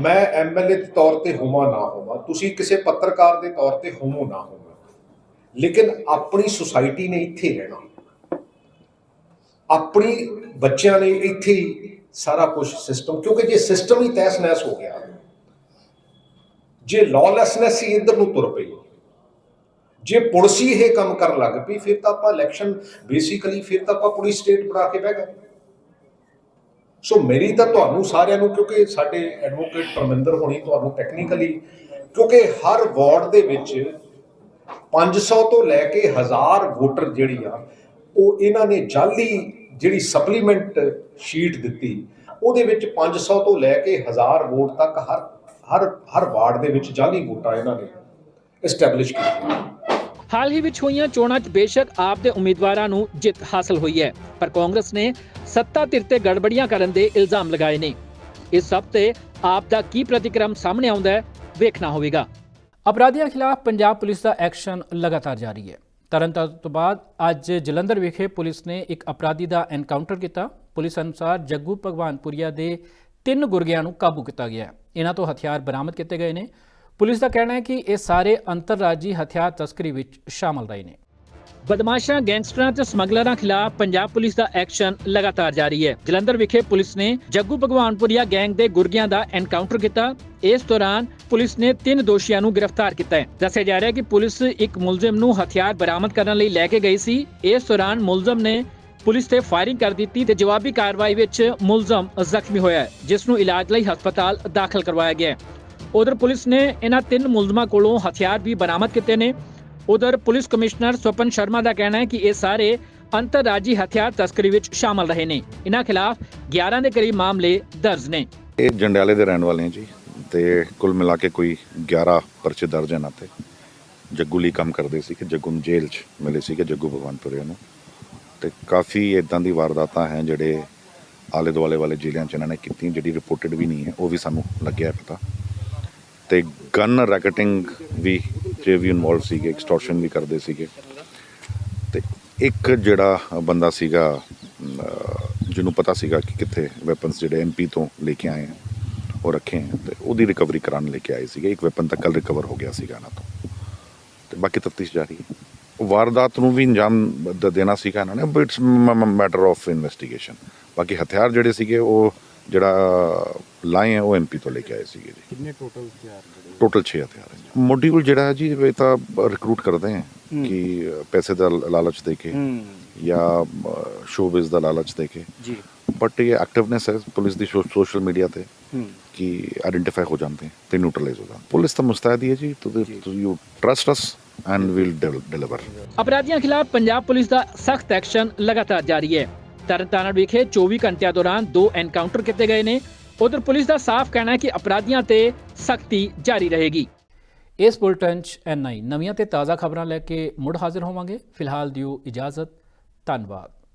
ਮੈਂ ਐਮਐਲਏ ਦੇ ਤੌਰ ਤੇ ਹੋਵਾਂ ਨਾ ਹੋਵਾਂ, ਤੁਸੀਂ ਕਿਸੇ ਪੱਤਰਕਾਰ ਦੇ ਤੌਰ ਤੇ ਹੋਵੋ ਨਾ ਹੋਵੋ, ਲੇਕਿਨ ਆਪਣੀ ਸੁਸਾਇਟੀ ਨੇ ਇੱਥੇ ਰਹਿਣਾ। ਆਪਣੀ ਬੱਚਿਆਂ ਨੇ ਇੱਥੇ ਹੀ ਸਾਰਾ ਕੁਝ ਸਿਸਟਮ ਕਿਉਂਕਿ ਜੇ ਸਿਸਟਮ ਹੀ ਤਹਿਸ ਨਹਿਸ ਹੋ ਗਿਆ, ਜੇ ਲੌਲੈਸਨੈਸ ਹੀ ਇੱਧਰ ਨੂੰ ਤੁਰ ਪਈ ਜੇ ਪੁਲਿਸ ਹੀ ਇਹ ਕੰਮ ਕਰਨ ਲੱਗ ਪਈ, ਫਿਰ ਤਾਂ ਆਪਾਂ ਇਲੈਕਸ਼ਨ ਬੇਸਿਕਲੀ ਫਿਰ ਤਾਂ ਆਪਾਂ ਪੁਲਿਸ ਸਟੇਟ ਬਣਾ ਕੇ ਬਹਿ ਗਏ। ਸੋ ਮੇਰੀ ਤਾਂ ਤੁਹਾਨੂੰ ਸਾਰਿਆਂ ਨੂੰ, ਕਿਉਂਕਿ ਸਾਡੇ ਐਡਵੋਕੇਟ ਪਰਮਿੰਦਰ ਹੋਣੀ ਤੁਹਾਨੂੰ ਟੈਕਨੀਕਲੀ ਕਿਉਂਕਿ ਹਰ ਵਾਰਡ ਦੇ ਵਿੱਚ 500 ਤੋਂ ਲੈ ਕੇ 1000 ਵੋਟਰ ਜਿਹੜੀ ਆ, ਉਹ ਇਹਨਾਂ ਨੇ ਜਾਲੀ ਜਿਹੜੀ ਸਪਲੀਮੈਂਟ ਸ਼ੀਟ ਦਿੱਤੀ, ਉਹਦੇ ਵਿੱਚ 500 ਤੋਂ ਲੈ ਕੇ 1000 ਵੋਟ ਤੱਕ ਹਰ ਹਰ ਹਰ ਵਾਰਡ ਦੇ ਵਿੱਚ ਜਾਲੀ ਵੋਟਾਂ ਇਹਨਾਂ ਨੇ। ਐਸਟੈਬਲਿਸ਼ ਕੀਤੀਆਂ ਹਾਲ ਹੀ ਵਿੱਚ ਹੋਈਆਂ ਚੋਣਾਂ 'ਚ ਬੇਸ਼ੱਕ ਆਪ ਦੇ ਉਮੀਦਵਾਰਾਂ ਨੂੰ ਜਿੱਤ ਹਾਸਲ ਹੋਈ ਹੈ ਪਰ ਕਾਂਗਰਸ ਨੇ ਸੱਤਾ ਧਿਰ ਤੇ ਗੜਬੜੀਆਂ ਕਰਨ ਦੇ ਇਲਜ਼ਾਮ ਲਗਾਏ ਨੇ। ਇਸ ਸਭ ਤੇ ਆਪ ਦਾ ਕੀ ਪ੍ਰਤੀਕਰਮ ਸਾਹਮਣੇ ਆਉਂਦਾ ਹੈ ਵੇਖਣਾ ਹੋਵੇਗਾ। ਅਪਰਾਧੀਆਂ ਖਿਲਾਫ ਪੰਜਾਬ ਪੁਲਿਸ ਦਾ ਐਕਸ਼ਨ ਲਗਾਤਾਰ ਜਾਰੀ ਹੈ। ਤਰਨਤਾਰਨ ਤੋਂ ਬਾਅਦ ਅੱਜ ਜਲੰਧਰ ਵਿਖੇ ਪੁਲਿਸ ਨੇ ਇੱਕ ਅਪਰਾਧੀ ਦਾ ਐਨਕਾਊਂਟਰ ਕੀਤਾ। ਪੁਲਿਸ ਅਨੁਸਾਰ ਜੱਗੂ ਭਗਵਾਨਪੁਰੀਆ ਦੇ ਤਿੰਨ ਗੁਰਗਿਆਂ ਨੂੰ ਕਾਬੂ ਕੀਤਾ ਗਿਆ। ਇਹਨਾਂ ਤੋਂ ਹਥਿਆਰ ਬਰਾਮਦ ਕੀਤੇ ਗਏ ਨੇ। ਪੁਲਿਸ ਦਾ ਕਹਿਣਾ ਹੈ ਕਿ ਇਹ ਸਾਰੇ ਅੰਤਰਰਾਜੀ ਹਥਿਆਰ ਤਸਕਰੀ ਵਿੱਚ ਸ਼ਾਮਲ ਰਹੇ ਨੇ। ਬਦਮਾਸ਼ਾਂ, ਗੈਂਗਸਟਰਾਂ ਤੇ ਸਮਗਲਰਾਂ ਖਿਲਾਫ ਪੰਜਾਬ ਪੁਲਿਸ ਦਾ ਐਕਸ਼ਨ ਲਗਾਤਾਰ ਜਾਰੀ ਹੈ। ਜਲੰਧਰ ਵਿਖੇ ਪੁਲਿਸ ਨੇ ਜੱਗੂ ਭਗਵਾਨਪੁਰੀਆ ਗੈਂਗ ਦੇ ਗੁਰਗਿਆਂ ਦਾ ਐਨਕਾਊਂਟਰ ਕੀਤਾ। ਇਸ ਦੌਰਾਨ ਪੁਲਿਸ ਨੇ ਤਿੰਨ ਦੋਸ਼ੀਆਂ ਨੂੰ ਗ੍ਰਿਫਤਾਰ ਕੀਤਾ ਹੈ। ਦੱਸਿਆ ਜਾ ਰਿਹਾ ਹੈ ਕਿ ਪੁਲਿਸ ਇੱਕ ਮੁਲਜ਼ਮ ਨੂੰ ਹਥਿਆਰ ਬਰਾਮਦ ਕਰਨ ਲਈ ਲੈ ਕੇ ਗਈ ਸੀ। ਇਸ ਦੌਰਾਨ ਮੁਲਜ਼ਮ ਨੇ ਪੁਲਿਸ ਤੇ ਫਾਇਰਿੰਗ ਕਰ ਦਿੱਤੀ ਤੇ ਜਵਾਬੀ ਕਾਰਵਾਈ ਵਿੱਚ ਮੁਲਜ਼ਮ ਜ਼ਖਮੀ ਹੋਇਆ ਜਿਸ ਨੂੰ ਇਲਾਜ ਲਈ ਹਸਪਤਾਲ ਦਾਖਲ ਕਰਵਾਇਆ ਗਿਆ ਉਧਰ ਪੁਲਿਸ ਨੇ ਇਹਨਾਂ ਤਿੰਨ ਮੁਲਜ਼ਮਾਂ ਕੋਲੋਂ ਹਥਿਆਰ ਵੀ ਬਰਾਮਦ ਕੀਤੇ ਨੇ। ਉਧਰ ਪੁਲਿਸ ਕਮਿਸ਼ਨਰ ਸਵਪਨ ਸ਼ਰਮਾ ਦਾ ਕਹਿਣਾ ਹੈ ਕਿ ਇਹ ਸਾਰੇ ਅੰਤਰਰਾਜੀ ਹਥਿਆਰ ਤਸਕਰੀ ਵਿੱਚ ਸ਼ਾਮਲ ਰਹੇ ਨੇ। ਇਹਨਾਂ ਖਿਲਾਫ 11 ਦੇ ਕਰੀਬ ਮਾਮਲੇ ਦਰਜ ਨੇ। ਇਹ ਜੰਡਿਆਲੇ ਦੇ ਰਹਿਣ ਵਾਲੇ ਹਾਂ ਜੀ ਤੇ ਕੁੱਲ ਮਿਲਾ ਕੇ ਕੋਈ 11 ਪਰਚੇ ਦਰਜ ਹਨ ਅਤੇ ਜੱਗੂ ਲਈ ਕੰਮ ਕਰਦੇ ਸੀ ਕਿ ਜੱਗੂ ਨੂੰ ਜੇਲ੍ਹ 'ਚ ਮਿਲੇ ਸੀ ਕਿ ਜੱਗੂ ਭਗਵਾਨਪੁਰੇ ਨੂੰ। ਤੇ ਕਾਫੀ ਇਦਾਂ ਦੀ ਵਾਰਦਾਤਾਂ ਹੈ ਜਿਹੜੇ ਆਲੇ ਦੁਆਲੇ ਵਾਲੇ ਜ਼ਿਲ੍ਹਿਆਂ 'ਚ ਇਹਨਾਂ ਨੇ ਕੀਤੀ ਜਿਹੜੀ ਰਿਪੋਰਟਡ ਵੀ ਨਹੀਂ ਹੈ, ਉਹ ਵੀ ਸਾਨੂੰ ਲੱਗਿਆ ਪਤਾ। ਤੇ ਗਨ ਰੈਕਟਿੰਗ ਵੀ ਜੇ ਵੀ ਇਨਵੋਲਵ ਸੀਗੇ ਐਕਸਟੋਰਸ਼ਨ ਵੀ ਕਰਦੇ ਸੀਗੇ। ਤੇ ਇੱਕ ਜਿਹੜਾ ਬੰਦਾ ਸੀਗਾ ਜਿਹਨੂੰ ਪਤਾ ਸੀਗਾ ਕਿ ਕਿੱਥੇ ਵੈਪਨਸ ਜਿਹੜੇ ਐਮਪੀ ਤੋਂ ਲੈ ਕੇ ਆਏ ਆ, ਉਹ ਰੱਖੇ ਆ, ਤੇ ਉਹਦੀ ਰਿਕਵਰੀ ਕਰਾਉਣ ਲੈ ਕੇ ਆਏ ਸੀਗੇ। ਇੱਕ ਵੈਪਨ ਤਾਂ ਕੱਲ ਰਿਕਵਰ ਹੋ ਗਿਆ ਸੀਗਾ ਇਹਨਾਂ ਤੋਂ। ਤੇ ਬਾਕੀ ਤਫਤੀਸ਼ ਜਾਰੀ ਹੈ। ਵਾਰਦਾਤ ਨੂੰ ਵੀ ਅੰਜਾਮ ਦ- ਦੇਣਾ ਸੀਗਾ ਇਹਨਾਂ ਨੇ but it's matter of investigation ਬਾਕੀ ਹਥਿਆਰ ਜਿਹੜੇ ਸੀਗੇ, ਉਹ ਜਿਹੜਾ ਲਾਏ ਆ ਉਹ ਐਮਪੀ ਤੋਂ ਲੈ ਕੇ ਆਏ ਸੀਗੇ ਜੀ। ਕਿੰਨੇ ਟੋਟਲ ਹਥਿਆਰ ਟੋਟਲ 6 ਹਥਿਆਰ ਹੈ ਮੋਡਿਊਲ ਜਿਹੜਾ ਹੈ ਜੀ ਇਹ ਤਾਂ ਰਿਕਰੂਟ ਕਰਦੇ ਆ ਕਿ ਪੈਸੇ ਦਾ ਲਾਲਚ ਦੇ ਕੇ ਜਾਂ ਸ਼ੋਬਿਜ਼ ਦਾ ਲਾਲਚ ਦੇ ਕੇ। ਜੀ। ਬਟ ਇਹ ਐਕਟਿਵਨੈਸ ਹੈ ਪੁਲਿਸ ਦੀ ਸੋਸ਼ਲ ਮੀਡੀਆ ਤੇ ਕਿ ਆਇਡੈਂਟੀਫਾਈ ਹੋ ਜਾਂਦੇ ਤੇ ਨਿਊਟਰਲਾਈਜ਼ ਹੋ ਜਾਂਦੇ ਪੁਲਿਸ ਤਾਂ ਮੁਸਤੈਦ ਹੈ ਜੀ ਤੁਸੀਂ you trust us and we'll deliver ਅਪਰਾਧੀਆਂ ਖਿਲਾਫ ਪੰਜਾਬ ਪੁਲਿਸ ਦਾ ਸਖਤ ਐਕਸ਼ਨ ਲਗਾਤਾਰ ਜਾਰੀ ਹੈ। ਤਰਨਤਾਰਨ ਵਿਖੇ 24 ਘੰਟਿਆਂ ਦੌਰਾਨ ਦੋ ਐਨਕਾਊਂਟਰ ਕੀਤੇ ਗਏ ਨੇ। ਉਧਰ ਪੁਲਿਸ ਦਾ ਸਾਫ਼ ਕਹਿਣਾ ਹੈ ਕਿ ਅਪਰਾਧੀਆਂ ਤੇ ਸਖਤੀ ਜਾਰੀ ਰਹੇਗੀ। ਇਸ ਬੁਲਟਨ ਚ ਐਨਆਈ ਨਵੀਆਂ ਤੇ ਤਾਜ਼ਾ ਖਬਰਾਂ ਲੈ ਕੇ ਮੁੜ ਹਾਜ਼ਰ ਹੋਵਾਂਗੇ। ਫਿਲਹਾਲ ਦਿਓ ਇਜਾਜ਼ਤ। ਧੰਨਵਾਦ।